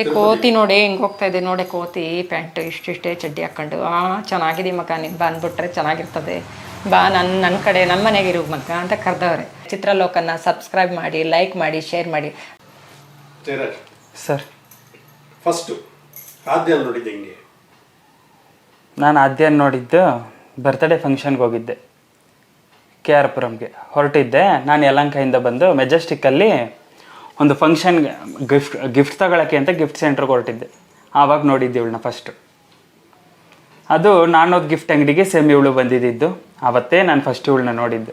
ಏ ಕೋತಿ ನೋಡಿ ಹಿಂಗೆ ಹೋಗ್ತಾ ಇದೆ ನೋಡಿ ಕೋತಿ. ಪ್ಯಾಂಟ್ ಇಷ್ಟಿಷ್ಟೇ ಚಡ್ಡಿ ಹಾಕೊಂಡು ಆ ಚೆನ್ನಾಗಿದೆ ಮಗ ನೀನು ಬಂದ್ಬಿಟ್ರೆ ಚೆನ್ನಾಗಿರ್ತದೆ. ಬಾ ನನ್ನ ನನ್ನ ಕಡೆ ನಮ್ಮ ಮನೆಗೆ ಇರು ಮಗ ಅಂತ ಕರೆದವ್ರೆ. ಚಿತ್ರಲೋಕನ ಸಬ್ಸ್ಕ್ರೈಬ್ ಮಾಡಿ ಲೈಕ್ ಮಾಡಿ ಶೇರ್ ಮಾಡಿ. ಸರ್. ಫಸ್ಟು ಆದ್ಯ ನೋಡಿದ್ದೆ ಹೆಂಗೆ? ನಾನು ಆದ್ಯ ನೋಡಿದ್ದು ಬರ್ತ್ಡೇ ಫಂಕ್ಷನ್ಗೆ ಹೋಗಿದ್ದೆ. ಕೆ ಆರ್ ಪುರಂಗೆ. ಹೊರಟಿದ್ದೆ. ನಾನು ಯಲಂಕೈಯಿಂದ ಬಂದು ಮೆಜೆಸ್ಟಿಕ್ಕಲ್ಲಿ ಒಂದು ಫಂಕ್ಷನ್ ಗಿಫ್ಟ್ ಗಿಫ್ಟ್ ತಗೊಳಕ್ಕೆ ಅಂತ ಗಿಫ್ಟ್ ಸೆಂಟ್ರಿಗೆ ಹೊರಟಿದ್ದೆ ಆವಾಗ ನೋಡಿದ್ದೆ ಇವಳನ್ನ ಫಸ್ಟು ಅದು ನಾನೊಂದು ಗಿಫ್ಟ್ ಅಂಗಡಿಗೆ ಸೇಮ್ ಇವಳು ಬಂದಿದ್ದು ಆವತ್ತೇ ನಾನು ಫಸ್ಟ್ ಇವಳನ್ನ ನೋಡಿದ್ದೆ.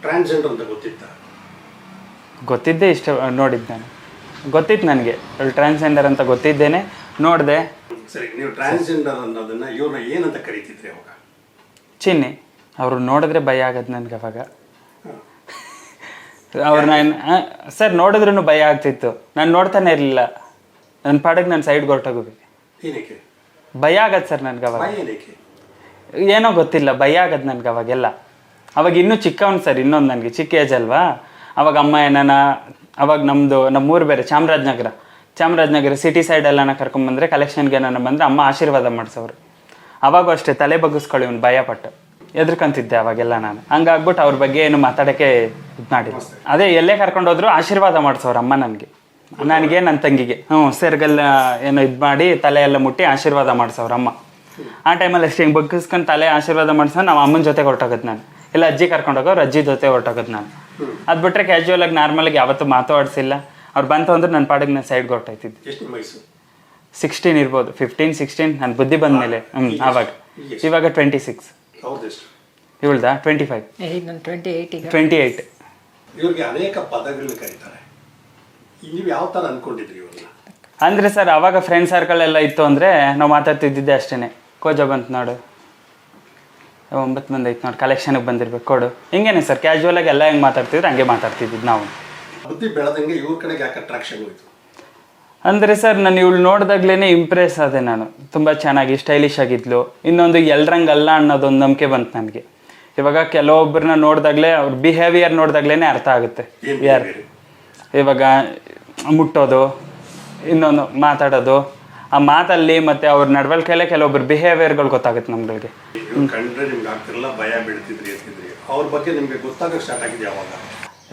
ಟ್ರಾನ್ಸ್ಜೆಂಡರ್ ಅಂತ ಗೊತ್ತಿತ್ತ? ಗೊತ್ತಿದ್ದೆ ಇಷ್ಟ ನೋಡಿದ್ದು ನಾನು. ಗೊತ್ತಿತ್ತು ನನಗೆ. ಇವಳು ಟ್ರಾನ್ಸ್ಜೆಂಡರ್ ಅಂತ ಗೊತ್ತಿದ್ದೇನೆ. ನೋಡಿದೆ. ಸರಿ ನೀವು ಟ್ರಾನ್ಸ್ಜೆಂಡರ್ ಅನ್ನೋದನ್ನ ಇವ್ರನ್ನ ಏನಂತ ಕರಿತಿದ್ರಿ ಅವಾಗ? ಚಿನ್ನಿ. ಅವರು ನೋಡಿದ್ರೆ ಭಯ ಆಗದ್ ನನಗೆ ಅವಾಗ. ಅವ್ರು ನಾನು ಸರ್ ನೋಡಿದ್ರೂ ಭಯ ಆಗ್ತಿತ್ತು. ನಾನು ನೋಡ್ತಾನೆ ಇರಲಿಲ್ಲ. ನನ್ನ ಪಾಡಿಗೆ ನಾನು ಸೈಡ್ ಹೊರಟೋಗಿ ಏನಕ್ಕೆ? ಭಯ ಆಗತ್ತೆ ಸರ್ ನನ್ಗೆ ಅವಾಗ. ಏನಕ್ಕೆ? ಏನೋ ಗೊತ್ತಿಲ್ಲ ಭಯ ಆಗದ್ ನನ್ಗೆ ಅವಾಗೆಲ್ಲ. ಅವಾಗ ಇನ್ನೂ ಚಿಕ್ಕವನು ಸರ್ ಇನ್ನೊಂದು ನನಗೆ ಚಿಕ್ಕ ಏಜ್ ಅಲ್ವಾ? ಅವಾಗ ಅಮ್ಮ ಏನಾನ ಅವಾಗ ನಮ್ಮದು ನಮ್ಮೂರು ಬೇರೆ ಚಾಮರಾಜನಗರ. ಚಾಮರಾಜನಗರ ಸಿಟಿ ಸೈಡ್ ಎಲ್ಲನ ಕರ್ಕೊಂಬಂದ್ರೆ ಕಲೆಕ್ಷನ್ಗೆ ಏನಾನ ಬಂದರೆ ಅಮ್ಮ ಆಶೀರ್ವಾದ ಮಾಡಿಸೋರು ಅವಾಗೂ ಅಷ್ಟೇ ತಲೆ ಬಗ್ಗಿಸ್ಕೊಳ್ಳಿ ಒಂದು ಭಯಪಟ್ಟು. ಎದ್ರಕಂತಿದ್ದೆ ಅವಾಗೆಲ್ಲ ನಾನು. ಹಂಗಾಗ್ಬಿಟ್ಟು ಅವ್ರ ಬಗ್ಗೆ ಏನು ಮಾತಾಡೋಕ್ಕೆ ಇದು ಅದೇ ಎಲ್ಲೇ ಕರ್ಕೊಂಡೋದ್ರು ಆಶೀರ್ವಾದ ಮಾಡಿಸೋರು ಅಮ್ಮ ನನಗೆ. ನನಗೆ ನನ್ನ ತಂಗಿಗೆ. ಹ್ಞೂ ಸೆರ್ಗೆಲ್ಲ ಏನೋ ಇದು ಮಾಡಿ ತಲೆ ಎಲ್ಲ ಮುಟ್ಟಿ ಆಶೀರ್ವಾದ ಮಾಡಿಸೋರು ಅಮ್ಮ. ಆ ಟೈಮಲ್ಲಿ ಅಷ್ಟೇ ಹಿಂಗೆ ಬಗ್ಗಿಸ್ಕೊಂಡು ತಲೆ ಆಶೀರ್ವಾದ ಮಾಡಿಸೋ ನಾವು ಅಮ್ಮನ ಜೊತೆ ಹೊರಟೋಗೋದು ನಾನು. ಇಲ್ಲ ಅಜ್ಜಿ ಕರ್ಕೊಂಡು ಹೋಗೋರು ಅಜ್ಜಿ ಜೊತೆ ಹೊರಟೋಗೋದು ನಾನು. ಅದು ಬಿಟ್ಟರೆ ಕ್ಯಾಶುವಲ್ ಆಗಿ ನಾರ್ಮಲಾಗಿ ಯಾವತ್ತೂ ಮಾತಾಡಿಸಿಲ್ಲ. ಅವ್ರು ಬಂತು ಅಂದ್ರೆ ನನ್ನ ಪಾಡಿಗೆ ನಾನು ಸೈಡ್ಗೆ ಹೊರಟೈತಿದ್ದೆ ಸಿಕ್ಸ್ಟೀನ್ ಇರ್ಬೋದು. ಫಿಫ್ಟೀನ್ ಸಿಕ್ಸ್ಟೀನ್ ನನ್ನ ಬುದ್ಧಿ ಬಂದ ಮೇಲೆ ಹ್ಞೂ ಆವಾಗ. ಇವಾಗ ಟ್ವೆಂಟಿ ಸಿಕ್ಸ್ ಇವಳ್ದಾ? ಟ್ವೆಂಟಿ ಫೈವ್ ಈಗ ನಾನು ಟ್ವೆಂಟಿ ಏಯ್ಟ್ ಈಗ. ಟ್ವೆಂಟಿ ಏಯ್ಟ್ ಇವ್ರಿಗೆ ಅನೇಕ ಪದಗಳನ್ನ ಕರೀತಾರೆ. ನೀವು ಯಾವ ಥರ ಅನ್ಕೊಂಡಿದ್ರಿ ಇವ್ರನ್ನ? ಅಂದರೆ ಸರ್ ಅವಾಗ ಫ್ರೆಂಡ್ ಸರ್ಕಲ್ ಎಲ್ಲ ಇತ್ತು ಅಂದರೆ ನಾವು ಮಾತಾಡ್ತಿದ್ದಿದ್ದೆ ಅಷ್ಟೇ ಕೋಜ ಬಂತು ನೋಡು. ಒಂಬತ್ತು ಮಂದಿ ಐತೆ ನೋಡಿ ಕಲೆಕ್ಷನ್ಗೆ ಬಂದಿರ್ಬೇಕು ಕೊಡು. ಹಿಂಗೇನೆ ಸರ್ ಕ್ಯಾಶುವಲ್ ಆಗಿ ಎಲ್ಲ ಹೆಂಗೆ ಮಾತಾಡ್ತಿದ್ರು ಹಂಗೆ ಮಾತಾಡ್ತಿದ್ದಿದ್ದು ನಾವು. ಬುದ್ಧಿ ಬೆಳೆದಂಗೆ ಇವ್ರ ಕಡೆಗೆ ಯಾಕೆ ಅಟ್ರಾಕ್ಷನ್ ಹೋಯ್ತು? ಅಂದರೆ ಸರ್ ನಾನು ಇವಳು ನೋಡಿದಾಗ್ಲೇ ಇಂಪ್ರೆಸ್ ಆದೆ ನಾನು. ತುಂಬ ಚೆನ್ನಾಗಿ ಸ್ಟೈಲಿಶ್ ಆಗಿದ್ಲು. ಇನ್ನೊಂದು ಎಲ್ರಂಗಲ್ಲ ಅನ್ನೋದೊಂದು ನಂಬಿಕೆ ಬಂತು ನನಗೆ. ಇವಾಗ ಕೆಲವೊಬ್ಬರನ್ನ ನೋಡಿದಾಗಲೇ ಅವ್ರ ಬಿಹೇವಿಯರ್ ನೋಡಿದಾಗ್ಲೇ ಅರ್ಥ ಆಗುತ್ತೆ. ಯಾರು ಇವಾಗ ಮುಟ್ಟೋದು ಇನ್ನೊಂದು ಮಾತಾಡೋದು. ಆ ಮಾತಲ್ಲಿ ಮತ್ತು ಅವ್ರ ನಡವಳಿಕೆಯಲ್ಲೇ ಕೆಲವೊಬ್ಬರು ಬಿಹೇವಿಯರ್ಗಳು ಗೊತ್ತಾಗುತ್ತೆ ನಮ್ಗಳಿಗೆ. ಇವ್ರು ಕಂಡ್ರೆ ನಿಮ್ಗೆ ಆಗ್ತಿರಲ್ಲ ಭಯ ಬೀಳ್ತಿದ್ರಿ ಅಂತಿದ್ರಿ. ಅವ್ರ ಬಗ್ಗೆ ನಿಮ್ಗೆ ಗೊತ್ತಾಗಕ್ಕೆ ಸ್ಟಾರ್ಟ್ ಆಗಿದೆ ಯಾವಾಗ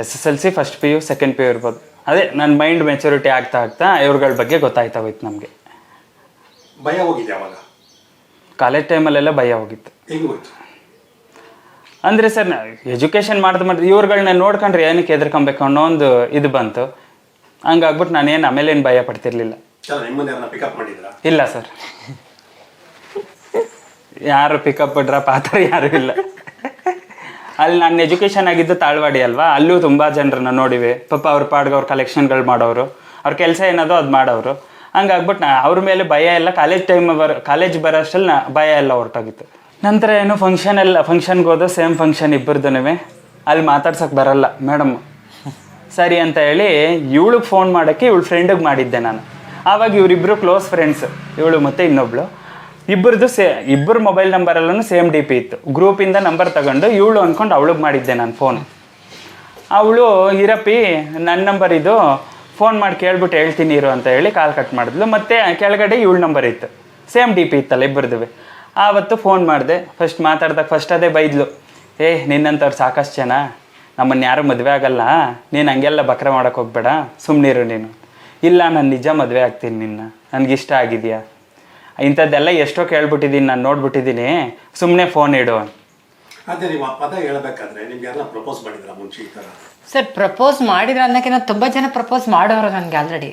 S S L C first P U second P U ಇರ್ಬೋದು. ಅದೇ ನನ್ನ ಮೈಂಡ್ ಮೆಚುರಿಟಿ ಆಗ್ತಾ ಆಗ್ತಾ ಇವ್ರಗಳ ಬಗ್ಗೆ ಗೊತ್ತಾಯ್ತಾ ಹೋಯ್ತು ನಮಗೆ. ಭಯ ಹೋಗಿದೆ ಅವಾಗ? ಕಾಲೇಜ್ ಟೈಮಲ್ಲೆಲ್ಲ ಭಯ ಹೋಗಿತ್ತು. ಹೆಂಗ್ ಹೋಯ್ತು? ಅಂದರೆ ಸರ್ ಎಜುಕೇಷನ್ ಮಾಡಿದ ಮಾಡಿದ್ರೆ ಇವ್ರುಗಳನ್ನ ನೋಡ್ಕೊಂಡ್ರೆ ಏನಕ್ಕೆ ಎದ್ರಕೊಬೇಕು ಅನ್ನೋ ಒಂದು ಇದು ಬಂತು. ಹಂಗಾಗ್ಬಿಟ್ಟು ನಾನೇನು ಆಮೇಲೆ ಏನು ಭಯ ಪಡ್ತಿರ್ಲಿಲ್ಲ. ಚಲ ನಿಮ್ಮನ್ನ ಯಾರನ್ನ ಪಿಕಪ್ ಮಾಡಿದ್ರಾ? ಇಲ್ಲ ಸರ್. ಯಾರು ಪಿಕಪ್ ಡ್ರಾಪ್ ಆ ಥರ ಯಾರು ಇಲ್ಲ. ಅಲ್ಲಿ ನನ್ನ ಎಜುಕೇಷನ್ ಆಗಿದ್ದು ತಾಳ್ವಾಡಿ ಅಲ್ವಾ? ಅಲ್ಲೂ ತುಂಬ ಜನರನ್ನ ನೋಡಿವೆ. ಪಾಪ ಅವ್ರ ಪಾಡ್ಗೆ ಅವ್ರ ಕಲೆಕ್ಷನ್ಗಳು ಮಾಡೋರು. ಅವ್ರ ಕೆಲಸ ಏನದೋ ಅದು ಮಾಡೋರು. ಹಂಗಾಗ್ಬಿಟ್ಟು ನಾ ಅವ್ರ ಮೇಲೆ ಭಯ ಎಲ್ಲ ಕಾಲೇಜ್ ಟೈಮ್ ಬರ ಕಾಲೇಜ್ ಬರೋ ನಾ ಭಯ ಎಲ್ಲ ಹೊರಟೋಗಿತ್ತು. ನಂತರ ಏನು ಫಂಕ್ಷನ್ ಎಲ್ಲ ಫಂಕ್ಷನ್ಗೆ ಹೋದೋ ಸೇಮ್ ಫಂಕ್ಷನ್ ಇಬ್ಬರದೂ ಅಲ್ಲಿ ಮಾತಾಡ್ಸೋಕೆ ಬರಲ್ಲ. ಮೇಡಮ್, ಸರಿ ಅಂತ ಹೇಳಿ ಇವಳಿಗೆ ಫೋನ್ ಮಾಡೋಕ್ಕೆ ಇವಳು ಫ್ರೆಂಡಿಗೆ ಮಾಡಿದ್ದೆ ನಾನು. ಆವಾಗ ಇವರಿಬ್ಬರು ಕ್ಲೋಸ್ ಫ್ರೆಂಡ್ಸ್ ಇವಳು ಮತ್ತು ಇನ್ನೊಬ್ಳು. ಇಬ್ಬರದು ಸೇ ಇಬ್ಬರು ಮೊಬೈಲ್ ನಂಬರಲ್ಲೂ ಸೇಮ್ ಡಿ ಪಿ ಇತ್ತು. ಗ್ರೂಪಿಂದ ನಂಬರ್ ತಗೊಂಡು ಇವಳು ಅಂದ್ಕೊಂಡು ಅವಳಿಗೆ ಮಾಡಿದ್ದೆ ನಾನು ಫೋನ್ ಅವಳು, ಇರಪ್ಪಿ ನನ್ನ ನಂಬರ್ ಇದು. ಫೋನ್ ಮಾಡಿ ಕೇಳ್ಬಿಟ್ಟು ಹೇಳ್ತೀನಿ ಇರು ಅಂತ ಹೇಳಿ ಕಾಲ್ ಕಟ್ ಮಾಡಿದ್ಲು. ಮತ್ತೆ ಕೆಳಗಡೆ ಇವಳು ನಂಬರ್ ಇತ್ತು. ಸೇಮ್ ಡಿ ಪಿ ಇತ್ತಲ್ಲ ಇಬ್ಬರದುವೆ. ಆವತ್ತು ಫೋನ್ ಮಾಡಿದೆ. ಫಸ್ಟ್ ಮಾತಾಡ್ದಾಗ ಫಸ್ಟ್ ಅದೇ ಬೈದ್ಲು. ಏ, ನಿನ್ನಂಥವ್ರು ಸಾಕಷ್ಟು ಜನ. ನಮ್ಮನ್ನು ಯಾರು ಮದುವೆ ಆಗಲ್ಲ. ನೀನು ಹಂಗೆಲ್ಲ ಬಕ್ರ ಮಾಡೋಕೆ ಹೋಗ್ಬೇಡ. ಸುಮ್ಮನಿರು ನೀನು. ಇಲ್ಲ, ನಾನು ನಿಜ ಮದುವೆ ಆಗ್ತೀನಿ ನಿನ್ನ. ನನಗಿಷ್ಟ ಆಗಿದೆಯಾ? ಇಂಥದ್ದೆಲ್ಲ ಎಷ್ಟೋ ಕೇಳ್ಬಿಟ್ಟಿದ್ದೀನಿ ನಾನು ನೋಡ್ಬಿಟ್ಟಿದ್ದೀನಿ ಸುಮ್ಮನೆ ಫೋನ್ ಇಡು. ಅದೇ ನೀವು ಆ ಪದ ಹೇಳಬೇಕಾದ್ರೆ ನಿಮ್ಗೆ ಯಾರನ್ನ ಪ್ರಪೋಸ್ ಮಾಡಿದ್ರ ಮುಂಚೆ ಈ ಥರ ಸರ್ ಪ್ರಪೋಸ್ ಮಾಡಿದ್ರೆ ಅನ್ನೋಕ್ಕಿಂತ ತುಂಬ ಜನ ಪ್ರಪೋಸ್ ಮಾಡೋರು ನನಗೆ ಆಲ್ರೆಡಿ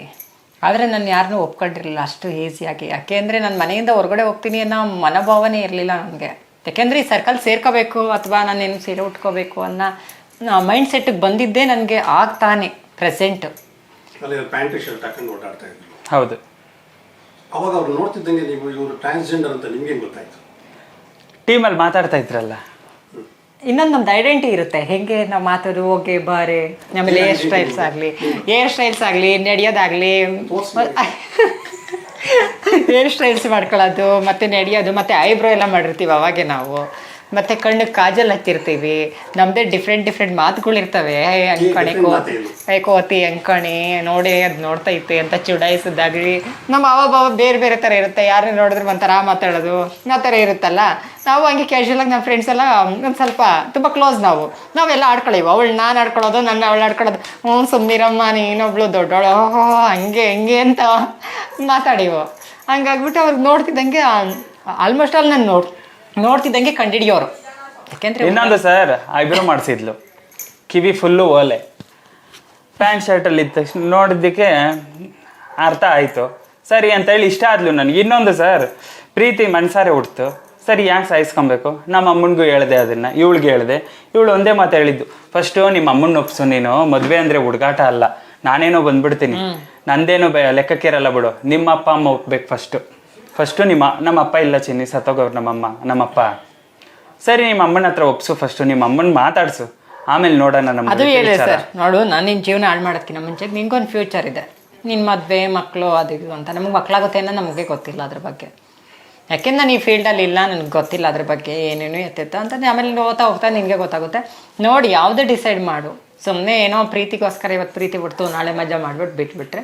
ಆದರೆ ನಾನು ಯಾರನ್ನೂ ಒಪ್ಕೊಂಡಿರಲಿಲ್ಲ ಅಷ್ಟು ಈಸಿಯಾಗಿ ಯಾಕೆಂದರೆ ನಾನು ಮನೆಯಿಂದ ಹೊರಗಡೆ ಹೋಗ್ತೀನಿ ಅನ್ನೋ ಮನೋಭಾವನೆ ಇರಲಿಲ್ಲ ನನಗೆ. ಯಾಕೆಂದರೆ ಈ ಸರ್ಕಲ್ ಸೇರ್ಕೋಬೇಕು ಅಥವಾ ನಾನೇನು ಸೀರೆ ಉಟ್ಕೋಬೇಕು ಅನ್ನೋ ಮೈಂಡ್ ಸೆಟ್ಟಿಗೆ ಬಂದಿದ್ದೇ ನನಗೆ ಆಗ್ತಾನೆ ಪ್ರೆಸೆಂಟು ಅಲ್ಲಿ ಪ್ಯಾಂಟ್ ಶರ್ಟ್ ಹಾಕೊಂಡು ಓಡಾಡ್ತಾ ಇದ್ರು. ಹೌದು. ಅವಾಗ ಅವ್ರು ನೋಡ್ತಿದ್ದಂಗೆ ನೀವು ಇವರು ಟ್ರಾನ್ಸ್ಜೆಂಡರ್ ಅಂತ ನಿಮ್ಗೆ ಗೊತ್ತಾಯ್ತು? ಟೀಮಲ್ಲಿ ಮಾತಾಡ್ತಾ ಇದ್ರಲ್ಲ. ಇನ್ನೊಂದು ನಮ್ದು ಐಡೆಂಟಿ ಇರುತ್ತೆ. ಹೆಂಗೆ ನಾವು ಮಾತಾಡು ಓಕೆ ಬಾರೆ ಆಮೇಲೆ ಏರ್ ಸ್ಟೈಲ್ಸ್ ಆಗಲಿ ಏರ್ ಸ್ಟೈಲ್ಸ್ ಆಗಲಿ ನಡೆಯೋದಾಗಲಿ ಹೇರ್ ಸ್ಟೈಲ್ಸ್ ಮಾಡ್ಕೊಳ್ಳೋದು ಮತ್ತೆ ನಡೆಯೋದು ಮತ್ತೆ ಐಬ್ರೋ ಎಲ್ಲ ಮಾಡಿರ್ತೀವಿ ಅವಾಗೆ ನಾವು. ಮತ್ತೆ ಕಣ್ಣಿಗೆ ಕಾಜಲ್ ಹಚ್ಚಿರ್ತೀವಿ ನಮ್ದೇ ಡಿಫ್ರೆಂಟ್ ಡಿಫ್ರೆಂಟ್ ಮಾತುಗಳಿರ್ತವೆ ಅಂಕಣೆ ಅಂಕಣಿ ಕೋ ಕೋತಿ ಅಂಕಣಿ ನೋಡಿ ಅದು ಇತ್ತು ಅಂತ ಚುಡಾಯಿಸೋದಾಗ್ಲಿ ನಮ್ಮ ಅವ ಬಾವ ಬೇರೆ ಬೇರೆ ಥರ ಇರುತ್ತೆ. ಯಾರನ್ನ ನೋಡಿದ್ರೆ ಒಂಥರ ಮಾತಾಡೋದು ಆ ಥರ ಇರುತ್ತಲ್ಲ. ನಾವು ಹಂಗೆ ಕ್ಯಾಶುವಲಾಗಿ ನಮ್ಮ ಫ್ರೆಂಡ್ಸ್ ಎಲ್ಲ ಒಂದು ಸ್ವಲ್ಪ ತುಂಬ ಕ್ಲೋಸ್ ನಾವು. ನಾವೆಲ್ಲ ಆಡ್ಕೊಳ್ಳಿವು ಅವಳು ನಾನು ಆಡ್ಕೊಳ್ಳೋದು ನನ್ನ ಅವಳು ಆಡ್ಕೊಳ್ಳೋದು ಹ್ಞೂ ಸುಮ್ಮನಿರಮ್ಮ ನೀನೊಬ್ಳು ದೊಡ್ಡವಳು ಓಹೋ ಹಂಗೆ ಹಂಗೆ ಅಂತ ಮಾತಾಡಿವು. ಹಂಗಾಗ್ಬಿಟ್ಟು ಅವ್ರಿಗೆ ನೋಡ್ತಿದ್ದಂಗೆ ಆಲ್ಮೋಸ್ಟ್ ಆಲ್ ನಾನು ನೋಡ್ ನೋಡ್ತಿದ್ದಂಗೆ ಕಂಡಿಡಿಯೋರು ಯಾಕೆಂದ್ರೆ ಇನ್ನೊಂದು ಸರ್ ಐಬ್ರೋ ಮಾಡಿಸಿದ್ಲು. ಕಿವಿ ಫುಲ್ಲು ಓಲೆ ಪ್ಯಾಂಟ್ ಶರ್ಟಲ್ಲಿ ಇದ್ದ ತಕ್ಷಣ ನೋಡಿದ್ದಕ್ಕೆ ಅರ್ಥ ಆಯಿತು. ಸರಿ ಅಂತೇಳಿ ಇಷ್ಟ ಆದ್ಲು ನನಗೆ. ಇನ್ನೊಂದು ಸರ್ ಪ್ರೀತಿ ಮನ್ಸಾರೆ ಹುಡ್ತು ಸರಿ ಯಾಕೆ ಸಾಯಿಸ್ಕೊಬೇಕು? ನಮ್ಮ ಅಮ್ಮನಿಗೂ ಹೇಳ್ದೆ ಅದನ್ನು. ಇವಳಿಗೆ ಹೇಳ್ದೆ. ಇವಳು ಒಂದೇ ಮಾತು ಹೇಳಿದ್ದು. ಫಸ್ಟು ನಿಮ್ಮ ಅಮ್ಮನ ಒಪ್ಸು ನೀನು. ಮದುವೆ ಅಂದರೆ ಹುಡುಗಾಟ ಅಲ್ಲ. ನಾನೇನೋ ಬಂದ್ಬಿಡ್ತೀನಿ. ನಂದೇನೋ ಬ ಲೆಕ್ಕಕ್ಕಿರಲ್ಲ ಬಿಡು. ನಿಮ್ಮ ಅಪ್ಪ ಅಮ್ಮ ಒಪ್ಬೇಕು ಫಸ್ಟು ಫಸ್ಟು ನಿಮ್ಮ ನಮ್ಮ ಅಪ್ಪ ಇಲ್ಲ ಚಿನ್ನಿ ಸತ್ತೋಗವ್ರು ನಮ್ಮಮ್ಮ ನಮ್ಮಪ್ಪ. ಸರಿ ನಿಮ್ಮ ಅಮ್ಮನ ಹತ್ರ ಒಪ್ಸು ಫಸ್ಟು ನಿಮ್ಮ ಅಮ್ಮನ ಮಾತಾಡ್ಸು. ಆಮೇಲೆ ನೋಡೋಣ ನಮ್ಮ ಅದು ಹೇಳಿ ವಿಚಾರ. ಸರ್ ನೋಡು ನಾನು ನಿನ್ನ ಜೀವನ ಹಾಳು ಮಾಡೋದಕ್ಕಿಂತ ಮುಂಚೆ ನಿನ್ಗೊಂದು ಫ್ಯೂಚರ್ ಇದೆ. ನಿನ್ನ ಮದುವೆ ಮಕ್ಕಳು ಅದು ಇದು ಅಂತ. ನಮಗೆ ಮಕ್ಕಳಾಗುತ್ತೆ ಅನ್ನೋ ನಮಗೆ ಗೊತ್ತಿಲ್ಲ ಅದ್ರ ಬಗ್ಗೆ. ಯಾಕೆಂದ್ರೆ ನಾನು ಈ ಫೀಲ್ಡಲ್ಲಿ ಇಲ್ಲ ನನಗೆ ಗೊತ್ತಿಲ್ಲ ಅದ್ರ ಬಗ್ಗೆ ಏನೇನು ಎತ್ತಿತ್ತು ಅಂತ ಆಮೇಲೆ ಓದ್ತಾ ಹೋಗ್ತಾ ನಿನಗೆ ಗೊತ್ತಾಗುತ್ತೆ. ನೋಡಿ ಯಾವುದು ಡಿಸೈಡ್ ಮಾಡು. ಸುಮ್ಮನೆ ಏನೋ ಪ್ರೀತಿಗೋಸ್ಕರ ಇವತ್ತು ಪ್ರೀತಿ ಬಿಡ್ತು ನಾಳೆ ಮಜಾ ಮಾಡಿಬಿಟ್ಟು ಬಿಟ್ಬಿಟ್ರೆ.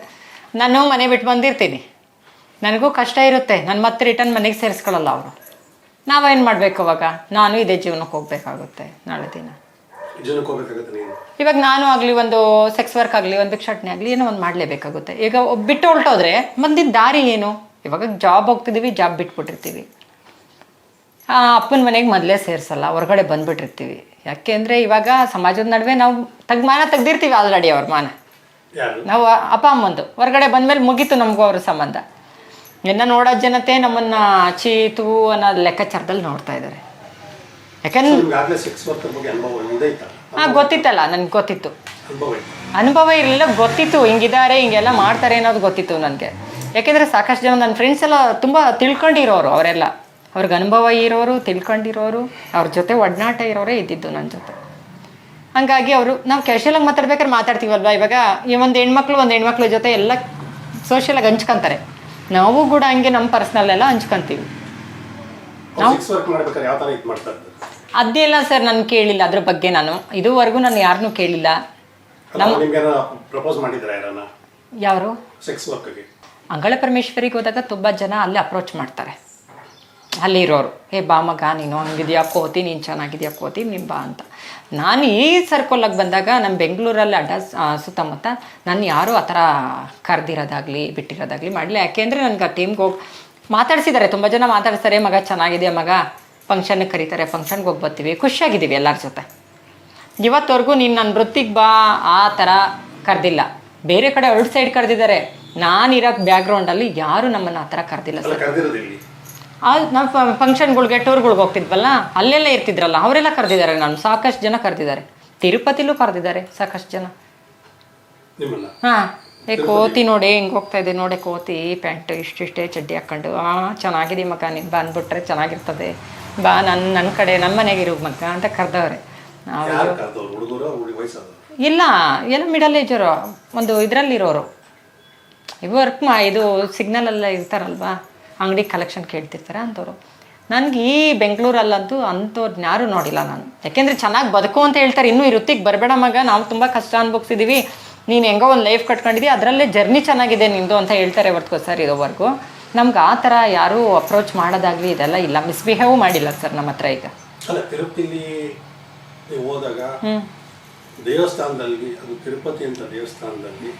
ನಾನು ಮನೆ ಬಿಟ್ಟು ಬಂದಿರ್ತೀನಿ. ನನಗೂ ಕಷ್ಟ ಇರುತ್ತೆ. ನನ್ನ ಮತ್ತೆ ರಿಟರ್ನ್ ಮನೆಗೆ ಸೇರಿಸ್ಕೊಳ್ಳಲ್ಲ ಅವರು. ನಾವೇನು ಮಾಡಬೇಕು ಅವಾಗ? ನಾನು ಇದೇ ಜೀವನಕ್ಕೆ ಹೋಗಬೇಕಾಗುತ್ತೆ ನಾಳೆ ದಿನ. ಇವಾಗ ನಾನು ಆಗಲಿ ಒಂದು ಸೆಕ್ಸ್ ವರ್ಕ್ ಆಗಲಿ ಒಂದು ಭಿಕ್ಷಾಟನೆ ಆಗಲಿ ಏನೋ ಒಂದು ಮಾಡಲೇಬೇಕಾಗುತ್ತೆ. ಈಗ ಒಬ್ಬ ಬಿಟ್ಟು ಹೊರಟೋದ್ರೆ ಮುಂದಿನ ದಾರಿ ಏನು? ಇವಾಗ ಜಾಬ್ ಹೋಗ್ತಿದ್ದೀವಿ ಜಾಬ್ ಬಿಟ್ಬಿಟ್ಟಿರ್ತೀವಿ. ಅಪ್ಪನ ಮನೆಗೆ ಮೊದಲೇ ಸೇರಿಸಲ್ಲ ಹೊರಗಡೆ ಬಂದ್ಬಿಟ್ಟಿರ್ತೀವಿ. ಯಾಕೆಂದರೆ ಇವಾಗ ಸಮಾಜದ ನಡುವೆ ನಾವು ತಗ್ಮಾನ ತೆಗ್ದಿರ್ತೀವಿ ಆಲ್ರೆಡಿ ಅವ್ರ ಮಾನ. ನಾವು ಅಪ್ಪ ಅಮ್ಮಂದು. ಹೊರಗಡೆ ಬಂದ ಮೇಲೆ ಮುಗೀತು ನಮಗೂ ಅವ್ರ ಸಂಬಂಧ. ಇನ್ನು ನೋಡೋ ಜನತೆ ನಮ್ಮನ್ನ ಚೀತು ಅನ್ನೋ ಲೆಕ್ಕಾಚಾರದಲ್ಲಿ ನೋಡ್ತಾ ಇದ್ದಾರೆ. ಯಾಕಂದ್ರೆ ಗೊತ್ತಿತ್ತಲ್ಲ ನನ್ಗೆ ಗೊತ್ತಿತ್ತು. ಅನುಭವ ಇರಲಿಲ್ಲ ಗೊತ್ತಿತ್ತು ಹಿಂಗಿದ್ದಾರೆ ಹಿಂಗೆಲ್ಲ ಮಾಡ್ತಾರೆ ಅನ್ನೋದು ಗೊತ್ತಿತ್ತು ನನಗೆ. ಯಾಕೆಂದರೆ ಸಾಕಷ್ಟು ಜನ ನನ್ನ ಫ್ರೆಂಡ್ಸ್ ಎಲ್ಲ ತುಂಬ ತಿಳ್ಕೊಂಡಿರೋರು ಅವರೆಲ್ಲ. ಅವ್ರಿಗೆ ಅನುಭವ ಇರೋರು ತಿಳ್ಕೊಂಡಿರೋರು ಅವ್ರ ಜೊತೆ ಒಡನಾಟ ಇರೋರೇ ಇದ್ದಿದ್ದು ನನ್ನ ಜೊತೆ. ಹಂಗಾಗಿ ಅವರು ನಾವು ಕ್ಯಾಶುಯಲಾಗಿ ಮಾತಾಡ್ಬೇಕಾದ್ರೆ ಮಾತಾಡ್ತೀವಲ್ವ ಇವಾಗ? ಈ ಒಂದು ಹೆಣ್ಮಕ್ಳು ಒಂದು ಹೆಣ್ಮಕ್ಳ ಜೊತೆ ಎಲ್ಲ ಸೋಷಿಯಲಾಗಿ ಹಂಚ್ಕೊಂತಾರೆ. ನಾವು ಕೂಡ ಹಂಗೆ ನಮ್ಮ ಪರ್ಸ್ನಲ್ ಎಲ್ಲ ಹಂಚ್ಕೊಂತೀವಿ ನಾವು ಅದೆಲ್ಲ ಸರ್ ನಾನು ಕೇಳಿಲ್ಲ ಅದ್ರ ಬಗ್ಗೆ ನಾನು. ಇದುವರೆಗೂ ನಾನು ಯಾರನ್ನೂ ಕೇಳಿಲ್ಲ. ಯಾರು? ಅಂಗಳ ಪರಮೇಶ್ವರಿಗೆ ಹೋದಾಗ ತುಂಬ ಜನ ಅಲ್ಲಿ ಅಪ್ರೋಚ್ ಮಾಡ್ತಾರೆ. ಅಲ್ಲಿ ಹೇ ಬಾ ಮಗ ನೀನು ಹಂಗಿದ್ಯಾ? ಕೋತಿ, ನೀನು ಚೆನ್ನಾಗಿದ್ಯಾ ಕೋತಿ? ನೀನು ಬಾ ಅಂತ. ನಾನು ಈ ಸರ್ಕಲಾಗಿ ಬಂದಾಗ ನಮ್ಮ ಬೆಂಗಳೂರಲ್ಲಿ ಅಡ್ಡ ಸುತ್ತಮುತ್ತ ನಾನು ಯಾರೂ ಆ ಥರ ಕರೆದಿರೋದಾಗಲಿ, ಬಿಟ್ಟಿರೋದಾಗಲಿ ಮಾಡಲಿ. ಯಾಕೆಂದರೆ ನನಗೆ ಆ ಟೀಮ್ಗೆ ಹೋಗಿ ಮಾತಾಡಿಸಿದ್ದಾರೆ ತುಂಬ ಜನ ಮಾತಾಡ್ಸ್ತಾರೆ, ಮಗ, ಚೆನ್ನಾಗಿದೆಯಾ ಮಗ? ಫಂಕ್ಷನ್ಗೆ ಕರೀತಾರೆ ಫಂಕ್ಷನ್ಗೆ ಹೋಗಿ ಬರ್ತೀವಿ. ಖುಷಿಯಾಗಿದ್ದೀವಿ ಎಲ್ಲರ ಜೊತೆ. ಇವತ್ತವರೆಗೂ ನೀನು ನನ್ನ ವೃತ್ತಿಗೆ ಬಾ, ಆ ಥರ ಕರೆದಿಲ್ಲ. ಬೇರೆ ಕಡೆ ಔಟ್ ಸೈಡ್ ಕರೆದಿದ್ದಾರೆ. ನಾನಿರೋ ಬ್ಯಾಕ್ಗ್ರೌಂಡಲ್ಲಿ ಯಾರು ನಮ್ಮನ್ನು ಆ ಥರ ಕರೆದಿಲ್ಲ ಸರ್. ನಾವು ಫಂಕ್ಷನ್ಗಳಿಗೆ ಟೂರ್ಗಳ್ಗೆ ಹೋಗ್ತಿದ್ವಲ್ಲ ಅಲ್ಲೆಲ್ಲ ಇರ್ತಿದ್ರಲ್ಲ ಅವರೆಲ್ಲ ಕರೆದಿದ್ದಾರೆ ನಾನು ಸಾಕಷ್ಟು ಜನ ಕರೆದಿದ್ದಾರೆ. ತಿರುಪತಿಲೂ ಕರೆದಿದ್ದಾರೆ ಸಾಕಷ್ಟು ಜನ. ಹಾಂ ಏ ಕೋತಿ ನೋಡಿ ಹಿಂಗೆ ಹೋಗ್ತಾ ಇದೆ ನೋಡಿ ಕೋತಿ ಪ್ಯಾಂಟ್ ಇಷ್ಟಿಷ್ಟೇ ಚಡ್ಡಿ ಹಾಕ್ಕೊಂಡು ಆ ಚೆನ್ನಾಗಿದೆ ಮಗ ನೀನು ಬಂದ್ಬಿಟ್ರೆ ಚೆನ್ನಾಗಿರ್ತದೆ. ಬಾ ನನ್ನ ನನ್ನ ಕಡೆ ನಮ್ಮ ಮನೆಗೆ ಇರು ಮಗ ಅಂತ ಕರೆದವ್ರೆ. ಇಲ್ಲ ಎಲ್ಲ ಮಿಡಲ್ ಏಜರು ಒಂದು ಇದರಲ್ಲಿರೋರು. ವರ್ಕ್ ಮಾ ಇದು ಸಿಗ್ನಲೆಲ್ಲ ಇರ್ತಾರಲ್ವಾ? ಅಂಗಡಿ ಕಲೆಕ್ಷನ್ ಕೇಳ್ತಿರ್ತಾರೆ ಅಂಥವ್ರು ನನಗೆ ಈ ಬೆಂಗಳೂರಲ್ಲಂತೂ ಅಂಥವ್ರನ್ನ ಯಾರು ನೋಡಿಲ್ಲ ನಾನು. ಯಾಕೆಂದರೆ ಚೆನ್ನಾಗಿ ಬದುಕು ಅಂತ ಹೇಳ್ತಾರೆ. ಇನ್ನೂ ಈ ವೃತ್ತಿಗೆ ಬರಬೇಡ ಮಗ ನಾವು ತುಂಬ ಕಷ್ಟ ಅನ್ಭೋಗ್ಸಿದ್ದೀವಿ ನೀನು ಹೆಂಗೋ ಒಂದು ಲೈಫ್ ಕಟ್ಕೊಂಡಿದ್ದೀವಿ ಅದರಲ್ಲೇ ಜರ್ನಿ ಚೆನ್ನಾಗಿದೆ ನಿಂದು ಅಂತ ಹೇಳ್ತಾರೆ ಹೊರ್ತು ಸರ್ ಇರೋವರೆಗೂ. ನಮ್ಗೆ ಆ ಥರ ಯಾರೂ ಅಪ್ರೋಚ್ ಮಾಡೋದಾಗಲಿ ಇದೆಲ್ಲ ಇಲ್ಲ. ಮಿಸ್ಬಿಹೇವ್ ಮಾಡಿಲ್ಲ ಸರ್ ನಮ್ಮ ಹತ್ರ ಈಗ. ಅಲ್ಲ ತಿರುಪತಿಲಿ ಹೋದಾಗ ದೇವಸ್ಥಾನದಲ್ಲಿ ಅದು ತಿರುಪತಿ ಅಂತ ದೇವಸ್ಥಾನದಲ್ಲಿ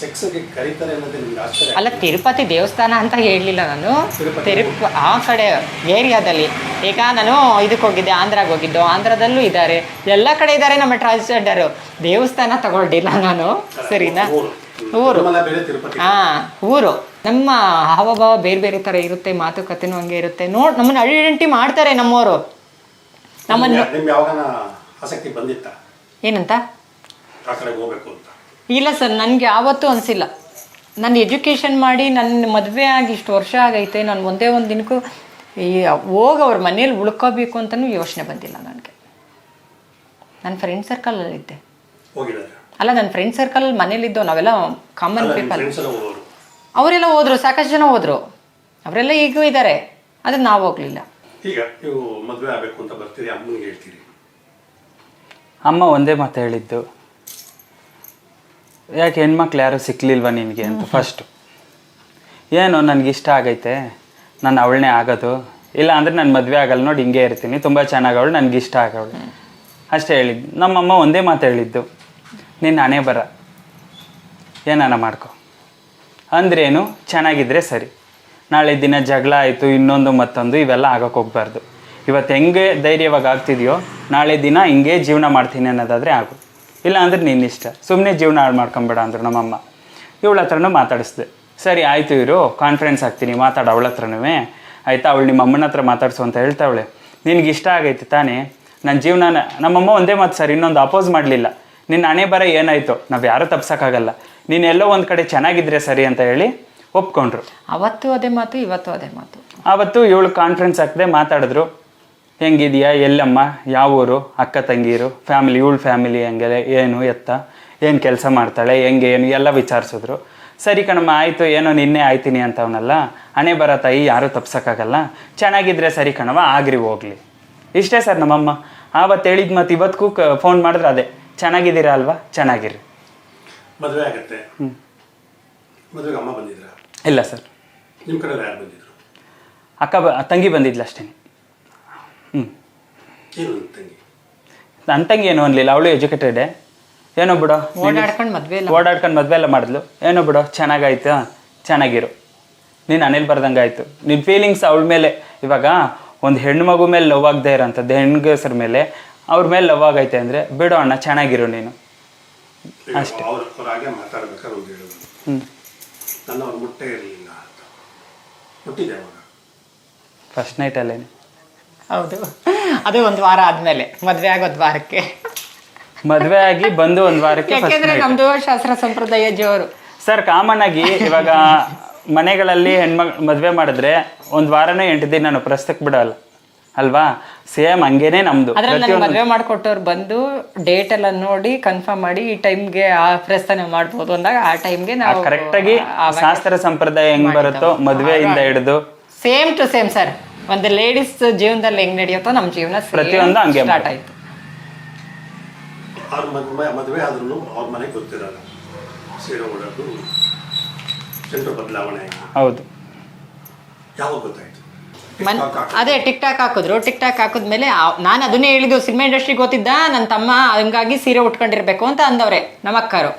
ಸೆಕ್ಸ್ಗೆ ಕರೀತಾರೆ ಅನ್ನೋದೇ ನಿಮ್ಗೆ ಆಶ್ಚರ್ಯ ಅಲ್ಲ ತಿರುಪತಿ ದೇವಸ್ಥಾನ ಅಂತ ಹೇಳಲಿಲ್ಲ ನಾನು. ತಿರುಪತಿ. ತಿರುಪ ಆ ಕಡೆ ಏರಿಯಾದಲ್ಲಿ. ಈಗ ನಾನು ಇದಕ್ಕೆ ಹೋಗಿದ್ದೆ ಆಂಧ್ರಾಗೆ ಹೋಗಿದ್ದು. ಆಂಧ್ರದಲ್ಲೂ ಇದ್ದಾರೆ. ಎಲ್ಲ ಕಡೆ ಇದ್ದಾರೆ ನಮ್ಮ ಟ್ರಾನ್ಸ್ಜೆಂಡರು ದೇವಸ್ಥಾನ ತಗೊಂಡಿಲ್ಲ ನಾನು. ಸರಿನಾ? ಊರು. ಊರು. ತಿರುಮಲ ಬೇರೆ ತಿರುಪತಿ. ಹಾ ಊರು. ನಮ್ಮ ಹಾವಭಾವ ಬೇರೆ ಬೇರೆ ಥರ ಇರುತ್ತೆ ಮಾತುಕತೆನೂ ಹಂಗೆ ಇರುತ್ತೆ. ನೋಡ್ ನಮ್ಮನ್ನ ಐಡೆಂಟಿ ಮಾಡ್ತಾರೆ ನಮ್ಮವರು. ನಮ್ಮನ್ನು ನಿಮ್ಗೆ ಆಸಕ್ತಿ ಬಂದಿತ್ತ? ಏನಂತ? ಆ ಹೋಗ್ಬೇಕು ಅಂತ. ಇಲ್ಲ ಸರ್ ನನಗೆ ಯಾವತ್ತೂ ಅನಿಸಿಲ್ಲ. ನಾನು ಎಜುಕೇಷನ್ ಮಾಡಿ ನನ್ನ ಮದುವೆ ಆಗಿ ಇಷ್ಟು ವರ್ಷ ಆಗೈತೆ ನಾನು ಒಂದೇ ಒಂದು ದಿನಕ್ಕೂ ಈ ಹೋಗಿ ಅವ್ರ ಮನೇಲಿ ಉಳ್ಕೋಬೇಕು ಅಂತಲೂ ಯೋಚನೆ ಬಂದಿಲ್ಲ ನನಗೆ. ನನ್ನ ಫ್ರೆಂಡ್ ಸರ್ಕಲಲ್ಲಿದ್ದೆ ಅಲ್ಲ ನನ್ನ ಫ್ರೆಂಡ್ ಸರ್ಕಲಲ್ಲಿ ಮನೇಲಿದ್ದೋ ನಾವೆಲ್ಲ ಕಾಮನ್ ಪೀಪಲ್ ಅವರೆಲ್ಲ ಹೋದರು ಸಾಕಷ್ಟು ಜನ ಹೋದರು. ಅವರೆಲ್ಲ ಈಗೂ ಇದ್ದಾರೆ ಅದು ನಾವು ಹೋಗಲಿಲ್ಲ. ಈಗ ನೀವು ಮದುವೆ ಆಗಬೇಕು ಅಂತ ಬರ್ತೀರಿ ಅಮ್ಮನಿಗೆ ಹೇಳ್ತೀರಿ. ಅಮ್ಮ ಒಂದೇ ಮಾತು ಹೇಳಿದ್ದು. ಯಾಕೆ ಹೆಣ್ಮಕ್ಳು ಯಾರು ಸಿಕ್ಕಲಿಲ್ವ ನಿನಗೆ ಅಂತ ಫಸ್ಟು ಏನು ನನಗೆ ಇಷ್ಟ ಆಗೈತೆ. ನಾನು ಅವಳನ್ನೇ ಆಗೋದು. ಇಲ್ಲ ಅಂದರೆ ನಾನು ಮದುವೆ ಆಗಲ್ಲ ನೋಡಿ ಹಿಂಗೆ ಇರ್ತೀನಿ. ತುಂಬ ಚೆನ್ನಾಗಿ ಅವಳು ನನಗೆ ಇಷ್ಟ ಆಗವಳು ಅಷ್ಟೇ ಹೇಳಿದ್ದು. ನಮ್ಮಮ್ಮ ಒಂದೇ ಮಾತು ಹೇಳಿದ್ದು. ನೀನು ನಾನೇ ಬರ. ಏನಾನ ಮಾಡ್ಕೊ. ಅಂದ್ರೇನು? ಚೆನ್ನಾಗಿದ್ರೆ ಸರಿ. ನಾಳೆ ದಿನ ಜಗಳ ಆಯಿತು ಇನ್ನೊಂದು ಮತ್ತೊಂದು ಇವೆಲ್ಲ ಆಗೋಕೆ ಹೋಗ್ಬಾರ್ದು. ಇವತ್ತು ಹೆಂಗೆ ಧೈರ್ಯವಾಗಿ ಆಗ್ತಿದೆಯೋ ನಾಳೆ ದಿನ ಹಿಂಗೆ ಜೀವನ ಮಾಡ್ತೀನಿ ಅನ್ನೋದಾದರೆ ಆಗು. ಇಲ್ಲ ಅಂದ್ರೆ ನಿನ್ನ ಇಷ್ಟ. ಸುಮ್ಮನೆ ಜೀವನ ಹಾಳು ಮಾಡ್ಕೊಂಬೇಡ ಅಂದರು ನಮ್ಮಮ್ಮ. ಇವಳ ಹತ್ರನೂ ಮಾತಾಡಿಸ್ದೆ. ಸರಿ ಆಯಿತು ಇರು ಕಾನ್ಫರೆನ್ಸ್ ಆಗ್ತೀನಿ ಮಾತಾಡು ಅವಳ ಹತ್ರನೂ ಆಯಿತಾ ಅವಳು ನಿಮ್ಮ ಅಮ್ಮನ ಹತ್ರ ಮಾತಾಡಿಸು ಅಂತ ಹೇಳ್ತಾವಳೆ. ನಿನಗೆ ಇಷ್ಟ ಆಗೈತೆ ತಾನೇ? ನನ್ನ ಜೀವನನ ನಮ್ಮಮ್ಮ ಒಂದೇ ಮಾತು ಸರ್ ಇನ್ನೊಂದು ಅಪೋಸ್ ಮಾಡಲಿಲ್ಲ. ನಿನ್ನ ಹಣೆ ಬರ ಏನಾಯ್ತು? ನಾವು ಯಾರೂ ತಪ್ಸೋಕ್ಕಾಗಲ್ಲ. ನೀನು ಎಲ್ಲೋ ಒಂದು ಕಡೆ ಚೆನ್ನಾಗಿದ್ರೆ ಸರಿ ಅಂತ ಹೇಳಿ ಒಪ್ಕೊಂಡ್ರು. ಅವತ್ತು ಅದೇ ಮಾತು ಇವತ್ತು ಅದೇ ಮಾತು. ಆವತ್ತು ಇವಳು ಕಾನ್ಫರೆನ್ಸ್ ಹಾಕದೆ ಮಾತಾಡಿದ್ರು. ಹೆಂಗಿದೆಯಾ ಎಲ್ಲಮ್ಮ ಯಾವ ಊರು ಅಕ್ಕ ತಂಗೀರು ಫ್ಯಾಮಿಲಿ ಇವಳು ಫ್ಯಾಮಿಲಿ ಹೆಂಗೆಲ್ಲ ಏನು ಎತ್ತ ಏನು ಕೆಲಸ ಮಾಡ್ತಾಳೆ ಹೆಂಗೆ ಏನು ಎಲ್ಲ ವಿಚಾರಿಸಿದ್ರು. ಸರಿ ಕಣಮ್ಮ ಆಯಿತು ಏನೋ ನಿನ್ನೆ ಆಯ್ತೀನಿ ಅಂತವನಲ್ಲ ಹಣೆ ಬರ ತಾಯಿ ಯಾರೂ ತಪ್ಸೋಕ್ಕಾಗಲ್ಲ ಚೆನ್ನಾಗಿದ್ರೆ ಸರಿ ಕಣವ ಆಗ್ರಿ ಹೋಗ್ಲಿ. ಇಷ್ಟೇ ಸರ್ ನಮ್ಮಮ್ಮ. ಆವತ್ತು ಹೇಳಿದ ಮತ್ತು ಇವತ್ತಿಗೂ ಕ ಫೋನ್ ಮಾಡಿದ್ರೆ ಅದೇ ಚೆನ್ನಾಗಿದ್ದೀರಾ ಅಲ್ವಾ ಚೆನ್ನಾಗಿರಿ. ಮದುವೆ ಆಗುತ್ತೆ. ಮದುವೆಗೆ ಅಮ್ಮ ಬಂದಿದ್ರ? ಇಲ್ಲ ಸರ್. ನಿಮ್ಮ ಕಡೆ ಯಾರು ಬಂದಿದ್ರು? ಅಕ್ಕ ಬ ತಂಗಿ ಬಂದಿದ್ಲು ಅಷ್ಟೇ ಹ್ಞೂ ಏನು ನನ್ನ ತಂಗಿ ಏನು ತಂಗಿ ಏನೋ ಅನ್ಲಿಲ್ಲ ಅವಳು ಎಜುಕೇಟೆಡ್ ಏನೋ ಬಿಡು ಓಡಾಡ್ಕೊಂಡು ಮದ್ವೆ ಇಲ್ಲ. ಓಡಾಡ್ಕೊಂಡು ಮದುವೆ ಎಲ್ಲ ಮಾಡಿದ್ಲು. ಏನೋ ಬಿಡು ಚೆನ್ನಾಗಾಯ್ತು ಚೆನ್ನಾಗಿರು. ನೀನು ಅನಿಲ್ ಬರ್ದಂಗೆ ಆಯ್ತು ನಿನ್ನ ಫೀಲಿಂಗ್ಸ್ ಅವಳ ಮೇಲೆ ಇವಾಗ ಒಂದು ಹೆಣ್ಣು ಮಗು ಮೇಲೆ ಲವ್ ಆಗದೆ ಇರೋಂಥದ್ದು ಹೆಣ್ಗಸರ ಮೇಲೆ ಅವ್ರ ಮೇಲೆ ಲವ್ ಆಗೈತೆ ಅಂದರೆ ಬಿಡು ಅಣ್ಣ ಚೆನ್ನಾಗಿರು ನೀನು. ಅಷ್ಟೇ. ಅವ್ರು ಅವ್ರ ಹಾಗೆ ಮಾತಾಡ್ಬೇಕಾದ್ರೆ ಒಂದು ಹೇಳೋದು. ಹ್ಞೂ ನನ್ನ ಅವ್ರು ಮುಟ್ಟೆ ಇರಲಿಲ್ಲ ಅಂತ. ಮುಟ್ಟಿದೆ ಅವಾಗ ಫಸ್ಟ್ ನೈಟಲ್ಲೇನೆ ಹೌದು. ಅದು ಒಂದು ವಾರ ಆದ್ಮೇಲೆ ಮದ್ವೆ ಆಗೋದ್ ವಾರಕ್ಕೆ. ಮದ್ವೆ ಆಗಿ ಬಂದು ಒಂದ್ ವಾರಕ್ಕೆ ಯಾಕೆಂದ್ರೆ ನಮ್ದು ಶಾಸ್ತ್ರ ಸಂಪ್ರದಾಯ ಜೋರು. ಸರ್ ಕಾಮನ್ ಆಗಿ ಇವಾಗ ಮನೆಗಳಲ್ಲಿ ಹೆಣ್ಮಗ್ ಮದ್ವೆ ಮಾಡಿದ್ರೆ ಒಂದ್ ವಾರನೇ ಎಂಟು ದಿನ ನಾನು ಪ್ರಸ್ತಕ್ಕೆ ಬಿಡಲ್ಲ ಅಲ್ವಾ? ಸೇಮ್ ಹಂಗೇನೆ ನಮ್ದು. ಅದ್ರಲ್ಲಿ ನನಗೆ ಮದ್ವೆ ಮಾಡ್ಕೊಟ್ಟವ್ರು ಬಂದು ಡೇಟ್ ಎಲ್ಲ ನೋಡಿ ಕನ್ಫರ್ಮ್ ಮಾಡಿ ಈ ಟೈಮ್ಗೆ ಆ ಪ್ರಸ್ತಾನ ಮಾಡ್ಬೋದು ಅಂದಾಗ ಆ ಟೈಮ್ಗೆ ನಾವು ಕರೆಕ್ಟಾಗಿ ಶಾಸ್ತ್ರ ಸಂಪ್ರದಾಯ ಹೆಂಗ್ ಬರುತ್ತೋ ಮದುವೆಯಿಂದ ಹಿಡಿದು. ಸೇಮ್ ಟು ಸೇಮ್ ಸರ್ ಒಂದು ಲೇಡೀಸ್ ಜೀವನದಲ್ಲಿ ಹೆಂಗ್ ನಡೆಯುತ್ತೋ ನಮ್ಮ ಜೀವನ ಪ್ರತಿಯೊಂದು ಹಂಗೆ ಸ್ಟಾರ್ಟ್ ಆಯ್ತು. ಅವ್ರ ಮದುವೆ ಮದುವೆ ಆದ್ರೂ ಅವ್ರ ಮನೆಗೆ ಗೊತ್ತಿರಲ್ಲ. ಸೀರೆ ಉಡೋದು ಜನರ ಬದಲಾವಣೆ ಹೌದು. ಯಾವಾಗ ಗೊತ್ತಾಯ್ತು? ಮನ್. ಅದೇ ಟಿಕ್ ಟಾಕ್ ಹಾಕಿದ್ರು. ಟಿಕ್ ಟಾಕ್ ಹಾಕಿದ್ಮೇಲೆ ನಾನು ಅದನ್ನೇ ಹೇಳಿದ್ದು ಸಿನಿಮಾ ಇಂಡಸ್ಟ್ರಿ ಗೊತ್ತಿದ್ದ? ನನ್ನ ತಮ್ಮ ಹಂಗಾಗಿ ಸೀರೆ ಉಟ್ಕೊಂಡಿರ್ಬೇಕು ಅಂತ ಅಂದವ್ರೆ ನಮ್ಮ ಅಕ್ಕರು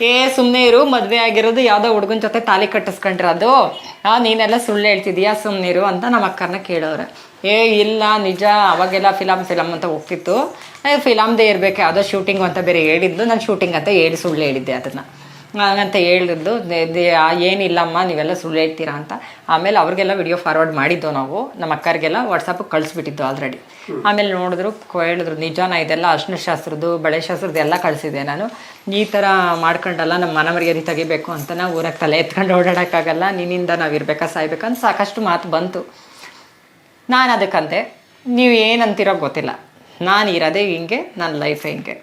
ಏ ಸುಮ್ಮನೆ ಇರು, ಮದುವೆ ಆಗಿರೋದು ಯಾವುದೋ ಹುಡುಗನ ಜೊತೆ ತಾಲಿ ಕಟ್ಟಿಸ್ಕೊಂಡಿರೋದು ಆ, ನೀನೆಲ್ಲ ಸುಳ್ಳು ಹೇಳ್ತಿದೀಯಾ ಸುಮ್ಮನೆ ಇರು ಅಂತ ನಮ್ಮ ಅಕ್ಕನ ಕೇಳೋರು. ಏ, ಇಲ್ಲ, ನಿಜ, ಅವಾಗೆಲ್ಲ ಫಿಲಮ್ ಫಿಲಮ್ ಅಂತ ಹೋಗ್ತಿತ್ತು. ಫಿಲಮ್ದೇ ಇರಬೇಕು, ಯಾವುದೋ ಶೂಟಿಂಗ್ ಅಂತ ಬೇರೆ ಹೇಳಿದ್ದು ನಾನು ಶೂಟಿಂಗ್ ಅಂತ ಹೇಳಿ ಸುಳ್ಳು ಹೇಳಿದ್ದೆ ಅದನ್ನು. ಅಂತ ಹೇಳಿದ್ದು ಏನಿಲ್ಲಮ್ಮ, ನೀವೆಲ್ಲ ಸುಳ್ಳು ಹೇಳ್ತೀರಾ ಅಂತ. ಆಮೇಲೆ ಅವ್ರಿಗೆಲ್ಲ ವಿಡಿಯೋ ಫಾರ್ವರ್ಡ್ ಮಾಡಿದ್ದು ನಾವು, ನಮ್ಮ ಅಕ್ಕರಿಗೆಲ್ಲ ವಾಟ್ಸಪ್ಗೆ ಕಳಿಸ್ಬಿಟ್ಟಿದ್ದು ಆಲ್ರೆಡಿ ಆಮೇಲೆ ನೋಡಿದ್ರು ಹೇಳಿದ್ರು ನಿಜಾನ ಇದೆಲ್ಲ ಅರ್ಶಿನ ಶಾಸ್ತ್ರದ್ದು, ಬಳೆ ಶಾಸ್ತ್ರದ್ದು ಎಲ್ಲ ಕಳಿಸಿದೆ ನಾನು. ಈ ಥರ ಮಾಡ್ಕೊಂಡಲ್ಲ, ನಮ್ಮ ಮನ ಮರ್ಯಾದೆ ತೆಗಿಬೇಕು ಅಂತ ನಾವು ಊರಾಗ ತಲೆ ಎತ್ಕೊಂಡು ಓಡಾಡೋಕ್ಕಾಗಲ್ಲ ನಿನ್ನಿಂದ ನಾವು ಇರ್ಬೇಕಾ ಸಾಯ್ಬೇಕಂತ ಸಾಕಷ್ಟು ಮಾತು ಬಂತು. ನಾನು ಅದಕ್ಕಂತೆ. ನೀವು ಏನಂತಿರೋ ಗೊತ್ತಿಲ್ಲ. ನಾನು ಇರೋದೇ ಹಿಂಗೆ ನನ್ನ ಲೈಫ್ ಹಿಂಗೆ.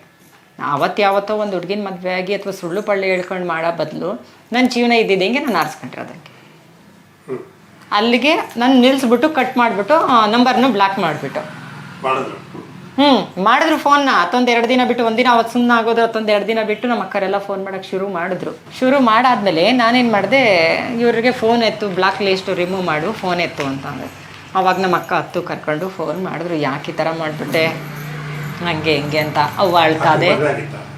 ಅವತ್ತು ಯಾವತ್ತೋ ಒಂದು ಹುಡುಗಿನ ಮದುವೆ ಆಗಿ ಅಥವಾ ಸುಳ್ಳು ಪಳ್ಳಿ ಹೇಳ್ಕೊಂಡು ಮಾಡೋ ಬದಲು ನನ್ನ ಜೀವನ ಇದ್ದಿದ್ದು ಹಿಂಗೆ ನಾನು ಆರಿಸ್ಕೊಂಡಿರೋದಕ್ಕೆ ಅಲ್ಲಿಗೆ ನಾನು ನಿಲ್ಲಿಸ್ಬಿಟ್ಟು ಕಟ್ ಮಾಡಿಬಿಟ್ಟು ನಂಬರ್ನು ಬ್ಲಾಕ್ ಮಾಡಿಬಿಟ್ಟು. ಹ್ಞೂ ಮಾಡಿದ್ರು ಫೋನ್ನ ಹತ್ತೊಂದು ಎರಡು ದಿನ ಬಿಟ್ಟು ಒಂದಿನ ಅವತ್ತು ಸುಮ್ಮನೆ ಆಗೋದು ಹತ್ತೊಂದು ಎರಡು ದಿನ ಬಿಟ್ಟು ನಮ್ಮ ಅಕ್ಕರೆಲ್ಲ ಫೋನ್ ಮಾಡೋಕ್ಕೆ ಶುರು ಮಾಡಿದ್ರು. ಶುರು ಮಾಡಾದ್ಮೇಲೆ ನಾನೇನು ಮಾಡಿದೆ ಇವರಿಗೆ ಫೋನ್ ಎತ್ತು ಬ್ಲಾಕ್ ಲಿಸ್ಟು ರಿಮೂವ್ ಮಾಡು ಫೋನ್ ಎತ್ತು ಅಂತ ಅಂದೆ. ಅವಾಗ ನಮ್ಮ ಅಕ್ಕ ಹತ್ತು ಕರ್ಕೊಂಡು ಫೋನ್ ಮಾಡಿದ್ರು ಯಾಕೆ ಈ ಥರ ಮಾಡಿಬಿಟ್ಟೆ? ಹಂಗೆ ಹಿಂಗೆ ಅಂತ ಅವ್ವ ಅಳ್ತಾದೆ.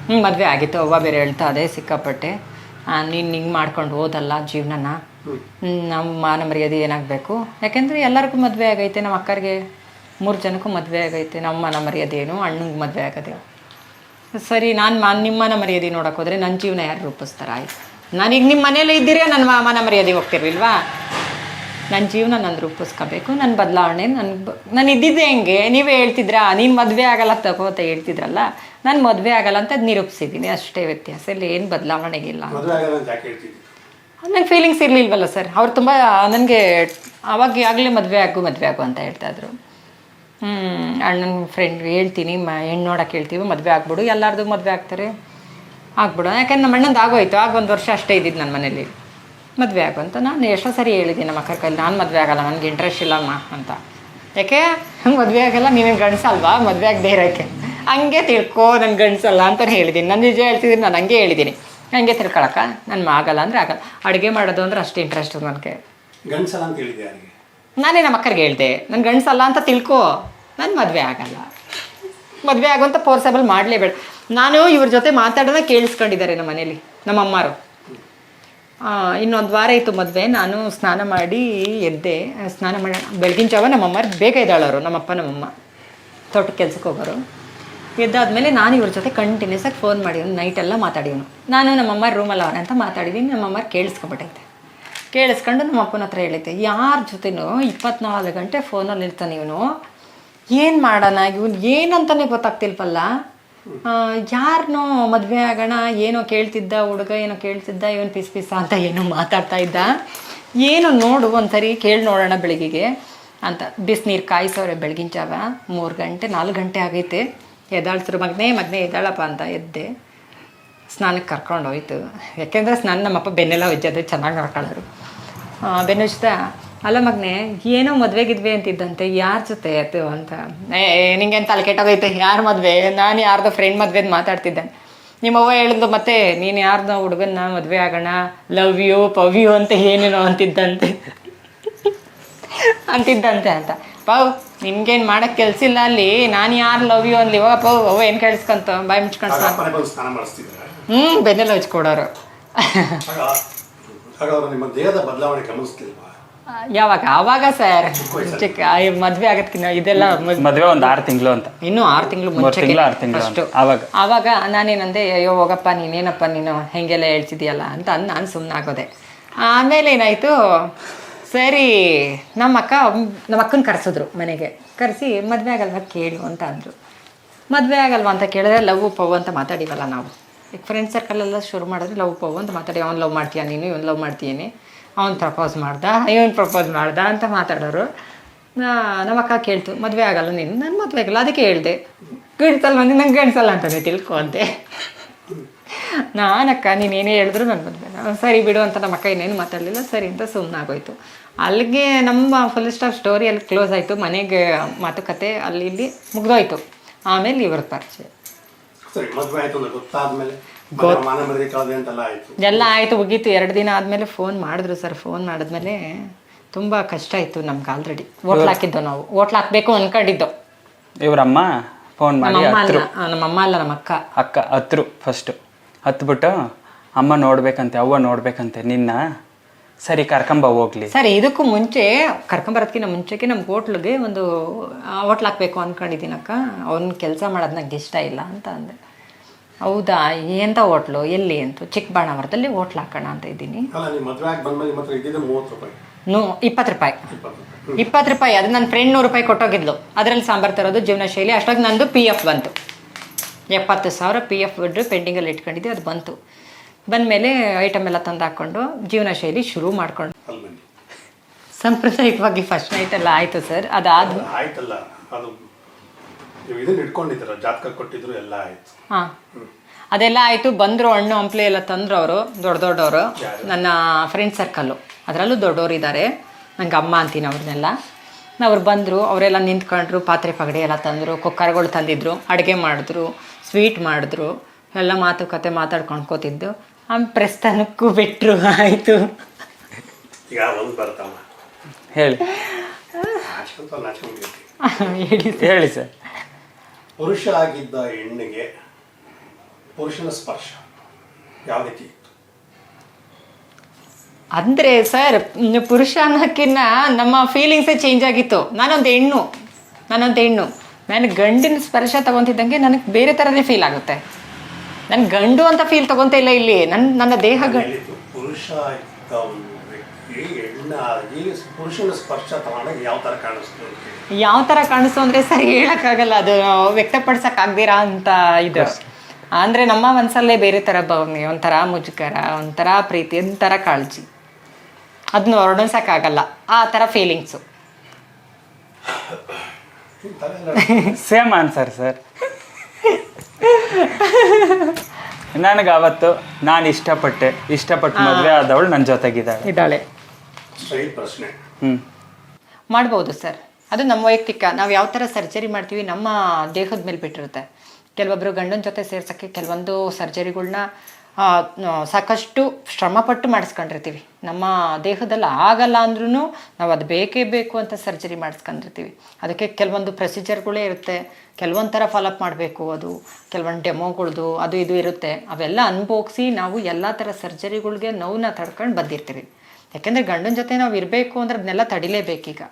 ಹ್ಞೂ ಮದುವೆ ಆಗಿತ್ತು? ಅವ್ವ ಬೇರೆ ಹೇಳ್ತಾ ಇದೆ ಸಿಕ್ಕಾಪಟ್ಟೆ ನೀನು ಹಿಂಗೆ ಮಾಡ್ಕೊಂಡು ಹೋದಲ್ಲ ಜೀವನನ. ನಮ್ಮ ಮಾನ ಮರ್ಯಾದೆ ಏನಾಗಬೇಕು? ಯಾಕೆಂದರೆ ಎಲ್ಲರಿಗೂ ಮದುವೆ ಆಗೈತೆ ನಮ್ಮ ಅಕ್ಕರಿಗೆ ಮೂರು ಜನಕ್ಕೂ ಮದುವೆ ಆಗೈತೆ ನಮ್ಮ ಮನ ಮರ್ಯಾದೆ ಏನು ಅಣ್ಣಂಗೆ ಮದುವೆ ಆಗದೆ. ಸರಿ ನಾನು ಮಾ ನಿಮ್ಮ ಮನ ಮರ್ಯಾದೆ ನೋಡೋಕೆ ಹೋದರೆ ನನ್ನ ಜೀವನ ಯಾರು ರೂಪಿಸ್ತಾರೆ? ಆಯ್ತು. ನಾನೀಗ ನಿಮ್ಮ ಮನೇಲೇ ಇದ್ದೀರಾ? ನನ್ನ ಮಾಮನ ಮನ ಮರ್ಯಾದೆ ಹೋಗ್ತಿರ್ಲಿಲ್ವಾ ನನ್ನ ಜೀವನ ನಾನು ರೂಪಿಸ್ಕೋಬೇಕು. ನನ್ನ ಬದಲಾವಣೆ ನನ್ನ ನಾನು ಇದ್ದಿದ್ದೆ ಹೆಂಗೆ? ನೀವೇ ಹೇಳ್ತಿದ್ರಾ? ನೀನು ಮದುವೆ ಆಗಲ್ಲ ತಗೋ ಅಂತ ಹೇಳ್ತಿದ್ರಲ್ಲ? ನಾನು ಮದುವೆ ಆಗಲ್ಲ ಅಂತ ಅದು ನಿರೂಪಿಸಿದ್ದೀನಿ ಅಷ್ಟೇ ವ್ಯತ್ಯಾಸ. ಇಲ್ಲಿ ಏನು ಬದಲಾವಣೆಗಿಲ್ಲ ನನಗೆ ಫೀಲಿಂಗ್ಸ್ ಇರಲಿಲ್ವಲ್ಲ ಸರ್ ಅವ್ರು ತುಂಬ ನನಗೆ ಅವಾಗ ಆಗಲೇ ಮದುವೆ ಆಗು ಮದುವೆ ಆಗು ಅಂತ ಹೇಳ್ತಾ ಇದ್ರು. ಹ್ಞೂ ಅಣ್ಣನ ಫ್ರೆಂಡ್ ಹೇಳ್ತೀನಿ ಮ ಹೆಣ್ಣು ನೋಡೋಕೆ ಹೇಳ್ತೀವಿ. ಮದುವೆ ಆಗ್ಬಿಡು. ಎಲ್ಲಾರ್ದು ಮದುವೆ ಆಗ್ತಾರೆ. ಆಗ್ಬಿಡು. ಯಾಕಂದ್ರೆ ನಮ್ಮ ಅಣ್ಣಂದು ಆಗೋಯ್ತು. ಆಗ ಒಂದು ವರ್ಷ ಅಷ್ಟೇ ಇದ್ದಿದ್ದು ನನ್ನ ಮನೇಲಿ. ಮದುವೆ ಆಗು ಅಂತ ನಾನು ಎಷ್ಟೋ ಸರಿ ಹೇಳಿದ್ದೀನಿ ನಮ್ಮ ಅಕ್ಕ ಕೈಲಿ ನಾನು ಮದುವೆ ಆಗಲ್ಲ ನನಗೆ ಇಂಟ್ರೆಸ್ಟ್ ಇಲ್ಲಮ್ಮ ಅಂತ. ಯಾಕೆ? ಮದುವೆ ಆಗಲ್ಲ ನೀನೇನು ಗಂಡಸಲ್ವಾ? ಮದುವೆ ಆಗದೆ ಇರೋಕ್ಕೆ ಹಂಗೆ ತಿಳ್ಕೊ ನನ್ನ ಗಂಡಸಲ್ಲ ಅಂತ ಹೇಳಿದ್ದೀನಿ ನಾನು ನಿಜ ಹೇಳ್ತಿದ್ದೀನಿ ನಾನು ಹಂಗೆ ಹೇಳಿದ್ದೀನಿ ಹಂಗೆ ತಿಳ್ಕೊಳಕ್ಕ? ನಾನು ಆಗಲ್ಲ ಅಂದರೆ ಆಗಲ್ಲ. ಅಡುಗೆ ಮಾಡೋದು ಅಂದ್ರೆ ಅಷ್ಟು ಇಂಟ್ರೆಸ್ಟ್ ನನಗೆ. ಗಂಡಸಲ್ಲ ಅಂತ ಹೇಳಿದೆ ನಾನೇ ನಮ್ಮ ಅಕ್ಕರಿಗೆ ಹೇಳಿದೆ. ನನ್ನ ಗಂಡಸಲ್ಲ ಅಂತ ತಿಳ್ಕೊ. ನಾನು ಮದುವೆ ಆಗಲ್ಲ. ಮದುವೆ ಆಗುವಂಥ ಫೋರ್ಸೆಬಲ್ ಮಾಡಲೇಬೇಡ. ನಾನು ಇವ್ರ ಜೊತೆ ಮಾತಾಡೋದ ಕೇಳಿಸ್ಕೊಂಡಿದ್ದಾರೆ ನಮ್ಮ ಮನೇಲಿ ನಮ್ಮ ಅಮ್ಮಾರು. ಇನ್ನೊಂದು ವಾರ ಇತ್ತು ಮದುವೆ. ನಾನು ಸ್ನಾನ ಮಾಡಿ ಎದ್ದೆ. ಸ್ನಾನ ಮಾಡಿ, ಬೆಳಗಿನ ಜಾವ ನಮ್ಮಮ್ಮ ಬೇಗ ಎದ್ದಾಳವರು, ನಮ್ಮಪ್ಪ, ನಮ್ಮಮ್ಮ. ತೋಟಕ್ಕೆ ಕೆಲ್ಸಕ್ಕೆ ಹೋಗೋರು. ಎದ್ದಾದ್ಮೇಲೆ ನಾನು ಇವ್ರ ಜೊತೆ ಕಂಟಿನ್ಯೂಸ್ ಆಗಿ ಫೋನ್ ಮಾಡಿವ್ನು ನೈಟೆಲ್ಲ ಮಾತಾಡಿವ್ನು ನಾನು ನಮ್ಮಮ್ಮ ರೂಮಲ್ಲಿ ಅವ್ರ ಅಂತ ಮಾತಾಡಿದ್ದೀನಿ ನಮ್ಮಮ್ಮ ಕೇಳಿಸ್ಕೊಬಿಟ್ಟೈತೆ. ಕೇಳಿಸ್ಕೊಂಡು ನಮ್ಮ ಅಪ್ಪನ ಹತ್ರ ಹೇಳೈತೆ ಯಾರ ಜೊತೆನೂ ಇಪ್ಪತ್ನಾಲ್ಕು ಗಂಟೆ ಫೋನಲ್ಲಿ ಇರ್ತಾನೆ ಇವನು? ಏನು ಮಾಡೋಣ? ಇವನು ಏನಂತಾನೆ ಗೊತ್ತಾಗ್ತಿಲ್ವಲ್ಲ? ಯಾರನ್ನೋ ಮದುವೆ ಆಗೋಣ ಏನೋ ಕೇಳ್ತಿದ್ದ ಹುಡುಗ ಏನೋ ಕೇಳ್ತಿದ್ದ ಇವನು ಪಿಸ್ ಪಿಸ ಅಂತ ಏನೋ ಮಾತಾಡ್ತಾ ಇದ್ದ. ಏನು ನೋಡು ಒಂದ್ಸರಿ ಕೇಳಿ ನೋಡೋಣ ಬೆಳಗಿಗೆ ಅಂತ. ಬಿಸಿನೀರು ಕಾಯಿಸೋರೆ ಬೆಳಗಿನ ಜಾವ. ಮೂರು ಗಂಟೆ ನಾಲ್ಕು ಗಂಟೆ ಆಗೈತೆ. ಎದ್ದಾಳ್ಸ್ರು ಮಗನೇ ಮಗನೇ ಎದ್ದಾಳಪ್ಪ ಅಂತ ಎದ್ದೆ. ಸ್ನಾನಕ್ಕೆ ಕರ್ಕೊಂಡು ಹೋಯ್ತು. ಯಾಕೆಂದರೆ ಸ್ನಾನ ನಮ್ಮಪ್ಪ ಬೆನ್ನೆಲ್ಲ ಹೊಜ್ಜದೆ ಚೆನ್ನಾಗಿ ಕರ್ಕೊಳ್ಳೋರು ಆ, ಬೆನ್ನು ಉಜ್ತಾ ಅಲ್ಲ ಮಗ್ನೆ ಏನೋ ಮದ್ವೆಗಿದ್ವಿ ಅಂತಿದ್ದಂತೆ ಯಾರ ಜೊತೆ ಅದು ಅಂತ? ಏ ನಿಂಗೇನು ತಲೆ ಕೆಟ್ಟೋಗೈತೆ? ಯಾರ ಮದುವೆ? ನಾನು ಯಾರ್ದೋ ಫ್ರೆಂಡ್ ಮದ್ವೆದು ಮಾತಾಡ್ತಿದ್ದೆ. ನಿಮ್ಮವ್ವ ಹೇಳಿದ್ದು ಮತ್ತೆ ನೀನು ಯಾರ್ದ ಹುಡುಗನ್ನ ಮದುವೆ ಆಗೋಣ? ಲವ್ ಯು ಪವ್ ಯು ಅಂತ ಏನೇನೋ ಅಂತಿದ್ದಂತೆ. ಅಂತಿದ್ದಂತೆ ಅಂತ. ಪವ್ ನಿನ್ಗೇನು ಮಾಡಕ್ಕೆ ಕೆಲ್ಸ ಇಲ್ಲ ಅಲ್ಲಿ? ನಾನು ಯಾರು ಲವ್ ಯು ಅನ್ಲಿ ಇವಾಗ ಪವ್ ಅವ್ವ ಏನು ಕೇಳಿಸ್ಕೊಂತ? ಬಾಯಿ ಮುಚ್ಕೊಂಡು ಹ್ಞೂ ಬೆನ್ನೆಲ್ಲ ಹಚ್ಕೊಡೋರು ನಿಮ್ಮ ದೇಹದ ಬದಲಾವಣೆ ಗಮನಿಸ್ತಿಲ್ವಾ ಯಾವಾಗ? ಅವಾಗ ಸರ್? ಚಿಕ್ಕ ಮದ್ವೆ ಆಗದ್ಕಿನ್ನ ಇದೆಲ್ಲ ಮದ್ವೆ ಒಂದ್ ಆರ್ ತಿಂಗಳು ಅಂತ. ಇನ್ನು ಆರ್ ತಿಂಗಳು ಮುಂಚೆ ತಿಂಗಳು ಆರು ತಿಂಗಳು ಅವಾಗ ಆವಾಗ. ನಾನೇನಂದೆ ಅಯ್ಯೋ ಹೋಗಪ್ಪ ನೀನೇನಪ್ಪ ನೀನು ಹೆಂಗೆಲ್ಲ ಹೇಳ್ತಿದ್ಯಲ್ಲ ಅಂತ ಅಂದ್ ನಾನು ಸುಮ್ಮನೆ ಆಗೋದೆ ಆಮೇಲೆ ಏನಾಯ್ತು ಸರಿ ನಮ್ಮ ಅಕ್ಕ ನಮ್ಮ ಅಕ್ಕನ ಕರೆಸಿದ್ರು ಮನೆಗೆ. ಕರೆಸಿ ಮದ್ವೆ ಆಗಲ್ವಾ ಕೇಳು ಅಂತ ಅಂದ್ರು. ಮದ್ವೆ ಆಗಲ್ವಾ ಅಂತ ಕೇಳಿದ್ರೆ ಲವ್ ಪವ್ ಅಂತ ಮಾತಾಡಿವಲ್ಲ ನಾವು. ಈಗ ಫ್ರೆಂಡ್ ಸರ್ಕಲೆಲ್ಲ ಶುರು ಮಾಡಿದ್ರೆ ಲವ್ ಪವ್ ಅಂತ ಮಾತಾಡಿ ಅವ್ನು ಲವ್ ಮಾಡ್ತೀಯ ನೀನು? ಇವನ್ ಲವ್ ಮಾಡ್ತೀನಿ ಅವ್ನು ಪ್ರಪೋಸ್ ಮಾಡ್ದ, ಇವನು ಪ್ರಪೋಸ್ ಮಾಡ್ದ ಅಂತ ಮಾತಾಡೋರು. ನಮ್ಮ ಅಕ್ಕ ಕೇಳ್ತು, ಮದುವೆ ಆಗಲ್ಲ ನೀನು? ನಾನು ಮದುವೆ ಆಗಲ್ಲ, ಅದಕ್ಕೆ ಹೇಳ್ದೆ. ಗಂಡ್ಸಲ್ಲ ಮಂದಿ ನಂಗೆ ಗಣಿಸಲ್ಲ ಅಂತಂದೆ, ತಿಳ್ಕೊ ಅಂತೆ ನಾನಕ್ಕ ನೀನೇನೇ ಹೇಳಿದ್ರು ನನ್ನ ಮದುವೆ ಸರಿ ಬಿಡು ಅಂತ ನಮ್ಮ ಅಕ್ಕ ಇನ್ನೇನು ಮಾತಾಡಲಿಲ್ಲ, ಸರಿ ಅಂತ ಸುಮ್ಮನಾಗೋಯ್ತು ಅಲ್ಲಿಗೆ ನಮ್ಮ ಫುಲ್ ಸ್ಟಾಪ್ ಸ್ಟೋರಿ ಅಲ್ಲಿ ಕ್ಲೋಸ್ ಆಯಿತು. ಮನೆಗೆ ಮಾತುಕತೆ ಅಲ್ಲಿ ಇಲ್ಲಿ ಮುಗ್ದೋಯ್ತು. ಆಮೇಲೆ ಇವ್ರ ಪರಿಚಯ. ಮದುವೆ ಆಯ್ತು ಹೋಗಿತ್ತು ಮಾನ ಮರ್ಯಾದೆ ಕಳೆದೆ ಅಂತೆಲ್ಲ ಆಯ್ತು. ಎಲ್ಲ ಆಯಿತು ಮುಗೀತು. ಎರಡು ದಿನ ಆದ್ಮೇಲೆ ಫೋನ್ ಮಾಡಿದ್ರು ಸರ್ ಫೋನ್ ಮಾಡಿದ್ಮೇಲೆ ತುಂಬಾ ಕಷ್ಟ ಇತ್ತು ನಮ್ಗೆ ಆಲ್ರೆಡಿ ಹೋಟ್ಲ್ ಹಾಕಿದ್ದು ನಾವು. ಹೋಟ್ಲ್ ಹಾಕ್ಬೇಕು ಅನ್ಕೊಂಡಿದ್ದು. ಇವ್ರಮ್ಮ ಫೋನ್ ಮಾಡಿ ನಮ್ಮಮ್ಮ ಅಲ್ಲ ಆ, ನಮ್ಮಮ್ಮ ಅಲ್ಲ ನಮ್ಮ ಅಕ್ಕ. ಅಕ್ಕ ಹತ್ರು ಫಸ್ಟು ಹತ್ಬಿಟ್ಟು ಅಮ್ಮ ನೋಡ್ಬೇಕಂತೆ ಅವ್ವ ನೋಡ್ಬೇಕಂತೆ ನಿನ್ನ? ಸರಿ ಕರ್ಕೊಂಬ ಹೋಗ್ಲಿ. ಸರಿ ಇದಕ್ಕೂ ಮುಂಚೆ ಕರ್ಕೊಂಬರೋದಕ್ಕಿಂತ ಮುಂಚೆಗೆ ನಮ್ಮ ಹೋಟ್ಲಿಗೆ ಒಂದು ಹೋಟ್ಲ್ ಹಾಕ್ಬೇಕು ಅನ್ಕೊಂಡಿದ್ದೀನಕ್ಕ. ಅವ್ನ ಕೆಲಸ ಮಾಡೋದು ನಂಗೆ ಇಷ್ಟ ಇಲ್ಲ ಅಂತ ಅಂದೆ. ಹೌದಾ? ಎಂತ ಹೋಟ್ಲು? ಎಲ್ಲಿ ಅಂತ? ಚಿಕ್ಕಬಾಣಾವರದಲ್ಲಿ ಹೋಟ್ಲ್ ಹಾಕೋಣ ಅಂತ ಇದ್ದೀನಿ. ಅಲ್ಲ ನೀವು ಮದುವೆ ಆಗಿ ಬಂದ್ಮೇಲೆ ನಿಮ್ಮ ಹತ್ರ ಇದ್ದಿದ್ದು ಮೂವತ್ತು ರೂಪಾಯಿ. ನೂ ಇಪ್ಪತ್ತು ರೂಪಾಯಿ. ಇಪ್ಪತ್ತು ರೂಪಾಯಿ. ಅದು ನನ್ನ ಫ್ರೆಂಡ್ ನೂರು ರೂಪಾಯಿ ಕೊಟ್ಟೋಗಿದ್ಲು. ಅದರಲ್ಲಿ ಸಾಂಬಾರು ತರೋದು ಜೀವನ ಶೈಲಿ. ಅಷ್ಟಾಗಿ ನಂದು ಪಿ ಎಫ್ ಬಂತು. ಎಪ್ಪತ್ತು ಸಾವಿರ ಪಿ ಎಫ್ ಬಿಟ್ಟು ಪೆಂಡಿಂಗಲ್ಲಿ ಇಟ್ಕೊಂಡಿದ್ದೆ ಅದು ಬಂತು. ಬಂದಮೇಲೆ ಐಟಮ್ ಎಲ್ಲ ತಂದು ಹಾಕ್ಕೊಂಡು ಜೀವನ ಶೈಲಿ ಶುರು ಮಾಡ್ಕೊಂಡು ಸಾಂಪ್ರದಾಯಿಕವಾಗಿ ಫಸ್ಟ್ ನೈಟ್ ಎಲ್ಲ ಆಯಿತು ಸರ್ ಅದಾದ ಅದು ಆಯ್ತಲ್ಲ ಅದು ನೀವು ಇದನ್ನ ಇಟ್ಕೊಂಡಿದ್ದೀರ ಜಾತಕ ಕೊಟ್ಟಿದ್ರು ಎಲ್ಲ ಆಯ್ತು. ಹಾಂ. ಅದೆಲ್ಲ ಆಯಿತು ಬಂದರು ಹಣ್ಣು ಹಂಪ್ಲೆ ಎಲ್ಲ ತಂದರು ಅವರು ದೊಡ್ಡ ದೊಡ್ಡವರು. ನನ್ನ ಫ್ರೆಂಡ್ ಸರ್ಕಲ್ಲು ಅದರಲ್ಲೂ ದೊಡ್ಡವರು ಇದ್ದಾರೆ ನಂಗೆ ಅಮ್ಮ ಅಂತೀನಿ ಅವ್ರನ್ನೆಲ್ಲ. ಅವ್ರು ಬಂದರು ಅವರೆಲ್ಲ ನಿಂತ್ಕೊಂಡ್ರು ಪಾತ್ರೆ ಪಗಡೆ ಎಲ್ಲ ತಂದರು ಕುಕ್ಕರ್ಗಳು ತಂದಿದ್ರು ಅಡುಗೆ ಮಾಡಿದ್ರು ಸ್ವೀಟ್ ಮಾಡಿದ್ರು. ಎಲ್ಲ ಮಾತುಕತೆ ಮಾತಾಡ್ಕೊಂಡು ಕೂತಿದ್ದು. ಆಮೇಲೆ ಪ್ರಸ್ಥಾನಕ್ಕೂ ಬಿಟ್ಟರು ಆಯಿತು. ಹೇಳಿ. ಹೇಳಿ ಸರ್. ಪುರುಷ ಆಗಿದ್ದ ಹೆಣ್ಣಿಗೆ ಪುರುಷನ ಸ್ಪರ್ಶ. ಯಾವ ರೀತಿ? ಇತ್ತು ಅಂದರೆ ಸರ್ ಪುರುಷ ಅನ್ನೋಕ್ಕಿನ್ನ ನಮ್ಮ ಫೀಲಿಂಗ್ಸೇ ಚೇಂಜ್ ಆಗಿತ್ತು. ನಾನೊಂದು ಹೆಣ್ಣು. ನಾನೊಂದು ಹೆಣ್ಣು. ನಾನು ಗಂಡಿನ ಸ್ಪರ್ಶ ತಗೊಂತಿದ್ದಂಗೆ ನನಗೆ ಬೇರೆ ಥರನೇ ಫೀಲ್ ಆಗುತ್ತೆ. ನಾನು ಗಂಡು ಅಂತ ಫೀಲ್ ತಗೊತ ಇಲ್ಲ ಇಲ್ಲಿ. ನನ್ನ ನನ್ನ ದೇಹ ಪುರುಷ ವ್ಯಕ್ತಿ ಹೆಣ್ಣಾಗಿ ಪುರುಷನ ಸ್ಪರ್ಶ ತಗೊಂಡಾಗ ಯಾವ ಥರ ಕಾಣಿಸ್ತು. ಯಾವ ಥರ ಕಾಣಿಸ್ತು ಅಂದರೆ ಸರ್ ಹೇಳೋಕ್ಕಾಗಲ್ಲ. ಅದು ವ್ಯಕ್ತಪಡ್ಸೋಕ್ಕಾಗ್ದಿರಾ ಅಂತ ಇದು. ಅಂದರೆ ನಮ್ಮ ಮನಸಲ್ಲೇ ಬೇರೆ ಥರ ಭಾವನೆ ಒಂಥರ ಮುಜುಗರ ಒಂಥರ ಪ್ರೀತಿ ಒಂಥರ ಕಾಳಜಿ. ಅದನ್ನ ವರ್ಣಿಸೋಕ್ಕಾಗಲ್ಲ ಆ ಥರ ಫೀಲಿಂಗ್ಸು ಸೇಮ್ ಆನ್ಸರ್ ಸರ್ ನನಗೆ ಅವತ್ತು ನಾನು ಇಷ್ಟಪಟ್ಟೆ ಇಷ್ಟಪಟ್ಟು ಮದುವೆ ಆದವಳು ನನ್ನ ಜೊತೆಗಿದ್ದಾಳೆ. ಇದ್ದಾಳೆ. ಸ್ಟ್ರೈಟ್ ಪ್ರಶ್ನೆ. ಹ್ಞೂ ಮಾಡ್ಬೋದು ಸರ್ ಅದು ನಮ್ಮ ವೈಯಕ್ತಿಕ ನಾವು ಯಾವ ಥರ ಸರ್ಜರಿ ಮಾಡ್ತೀವಿ ನಮ್ಮ ದೇಹದ ಮೇಲೆ ಬಿಟ್ಟಿರುತ್ತೆ. ಕೆಲವೊಬ್ಬರು ಗಂಡನ ಜೊತೆ ಸೇರ್ಸೋಕ್ಕೆ ಕೆಲವೊಂದು ಸರ್ಜರಿಗಳನ್ನ ಸಾಕಷ್ಟು ಶ್ರಮಪಟ್ಟು ಮಾಡಿಸ್ಕೊಂಡಿರ್ತೀವಿ. ನಮ್ಮ ದೇಹದಲ್ಲಿ ಆಗಲ್ಲ ಅಂದ್ರೂ ನಾವು ಅದು ಬೇಕೇ ಬೇಕು ಅಂತ ಸರ್ಜರಿ ಮಾಡಿಸ್ಕೊಂಡಿರ್ತೀವಿ. ಅದಕ್ಕೆ ಕೆಲವೊಂದು ಪ್ರೊಸೀಜರ್ಗಳೇ ಇರುತ್ತೆ. ಕೆಲವೊಂದು ಥರ ಫಾಲೋಅಪ್ ಮಾಡಬೇಕು ಅದು, ಕೆಲವೊಂದು ಡೆಮೋಗಳ್ದು, ಅದು ಇದು ಇರುತ್ತೆ. ಅವೆಲ್ಲ ಅನುಭೋಗಿಸಿ ನಾವು ಎಲ್ಲ ಥರ ಸರ್ಜರಿಗಳಿಗೆ ನೋವನ್ನ ತಡ್ಕೊಂಡು ಬಂದಿರ್ತೀವಿ. ಯಾಕೆಂದರೆ ಗಂಡನ ಜೊತೆ ನಾವು ಇರಬೇಕು ಅಂದ್ರೆ ಅದನ್ನೆಲ್ಲ ತಡಿಲೇಬೇಕೀಗ.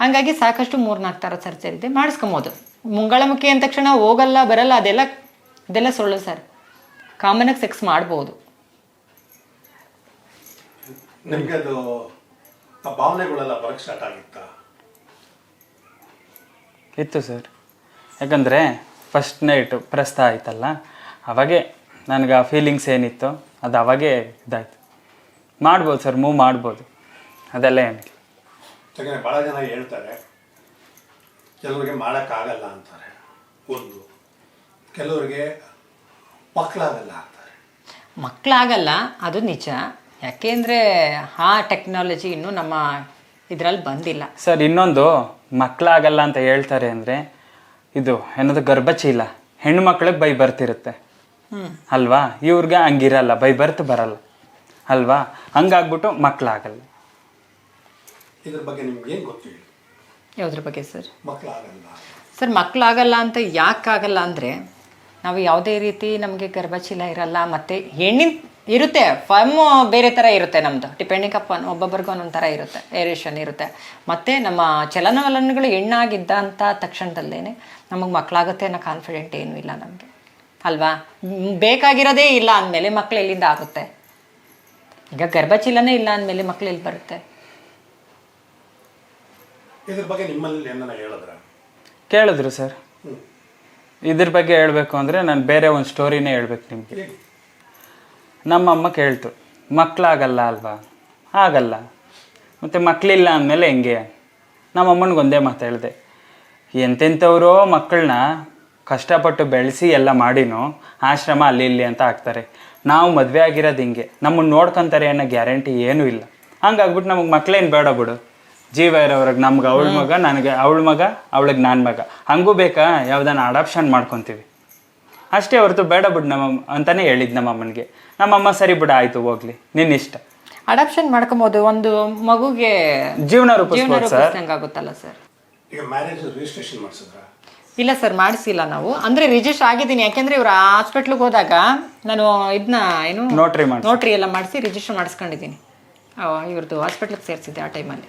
ಹಾಗಾಗಿ ಸಾಕಷ್ಟು ಮೂರ್ನಾಲ್ಕು ಥರ ಸರ್ಜರಿ ಇದೆ, ಮಾಡಿಸ್ಕೊಬೋದು. ಮುಂಗಳಮುಖಿ ಅಂದ ತಕ್ಷಣ ಹೋಗಲ್ಲ ಬರಲ್ಲ ಅದೆಲ್ಲ ಅದೆಲ್ಲ ಸುಳ್ಳು ಸರ್. ಕಾಮನಾಗಿ ಸೆಕ್ಸ್ ಮಾಡ್ಬೋದು. ನಿಮಗೆ ಅದು ಆ ಭಾವನೆಗಳೆಲ್ಲ ಬರಕ್ಕೆ ಸ್ಟಾರ್ಟ್ ಆಗಿತ್ತಾ? ಇತ್ತು ಸರ್. ಯಾಕಂದರೆ ಫಸ್ಟ್ ನೈಟ್ ಪ್ರಸ್ತ ಆಯ್ತಲ್ಲ ಅವಾಗೆ ನನಗೆ ಆ ಫೀಲಿಂಗ್ಸ್ ಏನಿತ್ತು ಅದು ಅವಾಗೆ ಇದಾಯ್ತು. ಮಾಡ್ಬೋದು ಸರ್ ಮೂವ್ ಮಾಡ್ಬೋದು. ಅದೆಲ್ಲ ಏನಿಲ್ಲ. ಯಾಕಂದರೆ ಭಾಳ ಜನ ಹೇಳ್ತಾರೆ ಕೆಲವರಿಗೆ ಮಾಡೋಕ್ಕಾಗಲ್ಲ ಅಂತಾರೆ. ಒಂದು. ಕೆಲವರಿಗೆ ಮಕ್ಕಳಾಗಲ್ಲ ಅಂತಾರೆ. ಮಕ್ಕಳಾಗಲ್ಲ ಅದು ನಿಜ. ಯಾಕೆಂದರೆ ಆ ಟೆಕ್ನಾಲಜಿ ಇನ್ನೂ ನಮ್ಮ ಇದರಲ್ಲಿ ಬಂದಿಲ್ಲ. ಸರ್ ಇನ್ನೊಂದು ಮಕ್ಕಳಾಗಲ್ಲ ಅಂತ ಹೇಳ್ತಾರೆ ಅಂದರೆ ಇದು ಏನದು ಗರ್ಭಚೀಲ ಹೆಣ್ಣು ಮಕ್ಕಳಿಗೆ ಬೈ ಬರ್ತಿರುತ್ತೆ ಹ್ಞೂ ಅಲ್ವಾ? ಇವ್ರಿಗೆ ಹಂಗಿರಲ್ಲ ಬೈ ಬರ್ತ್ ಬರಲ್ಲ. ಅಲ್ವಾ? ಹಂಗಾಗ್ಬಿಟ್ಟು ಮಕ್ಕಳಾಗಲ್ಲ. ಇದ್ರ ಬಗ್ಗೆ ನಿಮ್ಗೆ ಏನು ಗೊತ್ತಿಲ್ಲ? ಯಾವುದ್ರ ಬಗ್ಗೆ ಸರ್? ಸರ್ ಮಕ್ಕಳಾಗಲ್ಲ ಅಂತ ಯಾಕಾಗಲ್ಲ ಅಂದರೆ ನಾವು ಯಾವುದೇ ರೀತಿ ನಮಗೆ ಗರ್ಭಚೀಲ ಇರಲ್ಲ ಮತ್ತು ಹೆಣ್ಣಿನ ಇರುತ್ತೆ. ಫಮ್ ಬೇರೆ ಥರ ಇರುತ್ತೆ ನಮ್ಮದು ಡಿಪೆಂಡಿಂಗ್ ಅಪಾನ್ ಒಬ್ಬೊಬ್ಬರಿಗೂ ಒಂದೊಂದು ಥರ ಇರುತ್ತೆ. ಏರಿಯೇಷನ್ ಇರುತ್ತೆ. ಮತ್ತು ನಮ್ಮ ಚಲನವಲನಗಳು ಹೆಣ್ಣಾಗಿದ್ದಂಥ ತಕ್ಷಣದಲ್ಲೇ ನಮಗೆ ಮಕ್ಕಳಾಗುತ್ತೆ ಅನ್ನೋ ಕಾನ್ಫಿಡೆಂಟ್ ಏನೂ ಇಲ್ಲ ನಮಗೆ. ಅಲ್ವಾ? ಬೇಕಾಗಿರೋದೇ ಇಲ್ಲ ಅಂದಮೇಲೆ ಮಕ್ಕಳು ಎಲ್ಲಿಂದ ಆಗುತ್ತೆ? ಈಗ ಗರ್ಭಚೀಲನೇ ಇಲ್ಲ ಅಂದಮೇಲೆ ಮಕ್ಕಳು ಎಲ್ಲಿ ಬರುತ್ತೆ? ಇದ್ರ ಬಗ್ಗೆ ನಿಮ್ಮಲ್ಲಿ ಏನನ್ನ ಹೇಳಿದ್ರ? ಕೇಳಿದ್ರು ಸರ್. ಇದ್ರ ಬಗ್ಗೆ ಹೇಳಬೇಕು ಅಂದರೆ ನಾನು ಬೇರೆ ಒಂದು ಸ್ಟೋರಿನೇ ಹೇಳ್ಬೇಕು ನಿಮಗೆ. ನಮ್ಮಮ್ಮ ಕೇಳ್ತು ಮಕ್ಕಳಾಗಲ್ಲ ಅಲ್ವಾ? ಆಗಲ್ಲ. ಮತ್ತು ಮಕ್ಕಳಿಲ್ಲ ಅಂದಮೇಲೆ ಹೆಂಗೆ? ನಮ್ಮಮ್ಮನಿಗೆ ಒಂದೇ ಮಾತು ಹೇಳಿದೆ ಎಂತೆಂಥವ್ರೋ ಮಕ್ಕಳನ್ನ ಕಷ್ಟಪಟ್ಟು ಬೆಳೆಸಿ ಎಲ್ಲ ಮಾಡಿನೋ ಆಶ್ರಮ ಅಲ್ಲಿ ಇಲ್ಲಿ ಅಂತ ಹಾಕ್ತಾರೆ. ನಾವು ಮದುವೆ ಆಗಿರೋದು ಹಿಂಗೆ ನಮ್ಮನ್ನು ನೋಡ್ಕೊಂತಾರೆ ಅನ್ನೋ ಗ್ಯಾರಂಟಿ ಏನೂ ಇಲ್ಲ. ಹಂಗಾಗ್ಬಿಟ್ಟು ನಮಗೆ ಮಕ್ಳೇನು ಬೇಡ ಬಿಡು. ಜೀವ ಇರೋವ್ರಿಗೆ ನಮ್ಗೆ ಅವಳ ಮಗ ನನಗೆ ಅವಳ ಮಗ ಅವಳಿಗೆ ನಾನು ಮಗ. ಹಂಗೂ ಬೇಕಾ? ಯಾವ್ದಾನ ಅಡಾಪ್ಷನ್ ಮಾಡ್ಕೊತೀವಿ. ಅಷ್ಟೇ ಹೊರತು ಬೇಡ ಬಿಡು ನಮ್ಮ ಅಂತಾನೆ ಹೇಳಿದ್ ನಮ್ಮ ಅಮ್ಮನಿಗೆ. ನಮ್ಮಮ್ಮ ಸರಿ ಬಿಡ ಆಯ್ತು ಹೋಗ್ಲಿ. ನಿನ್ನ ಇಷ್ಟ. ಅಡಾಪ್ಷನ್ ಮಾಡ್ಕೊಬೋದು ಒಂದು ಮಗುಗೆ ಜೀವನ ಜೀವನ ರೂಪಿಸ್ಬೋದು ಸರ್ ಆಗುತ್ತಲ್ಲ ಸರ್? ಈಗ ಮ್ಯಾರೇಜ್ ರಿಜಿಸ್ಟ್ರೇಷನ್ ಮಾಡಿಸಿದ್ರ? ಇಲ್ಲ ಸರ್ ಮಾಡಿಸಿಲ್ಲ ನಾವು. ಅಂದ್ರೆ ರಿಜಿಸ್ಟರ್ ಆಗಿದ್ದೀನಿ ಯಾಕೆಂದ್ರೆ ಇವ್ರ ಹಾಸ್ಪಿಟ್ಲಿಗೆ ಹೋದಾಗ ನಾನು ಇದನ್ನ ಏನು ನೋಟ್ರಿ ಮಾಡಿ ನೋಟ್ರಿ ಎಲ್ಲ ಮಾಡಿಸಿ ರಿಜಿಸ್ಟರ್ ಮಾಡಿಸ್ಕೊಂಡಿದ್ದೀನಿ. ಇವ್ರದ್ದು ಹಾಸ್ಪಿಟ್ಲಿಗೆ ಸೇರಿಸಿದ್ದೆ ಆ ಟೈಮಲ್ಲಿ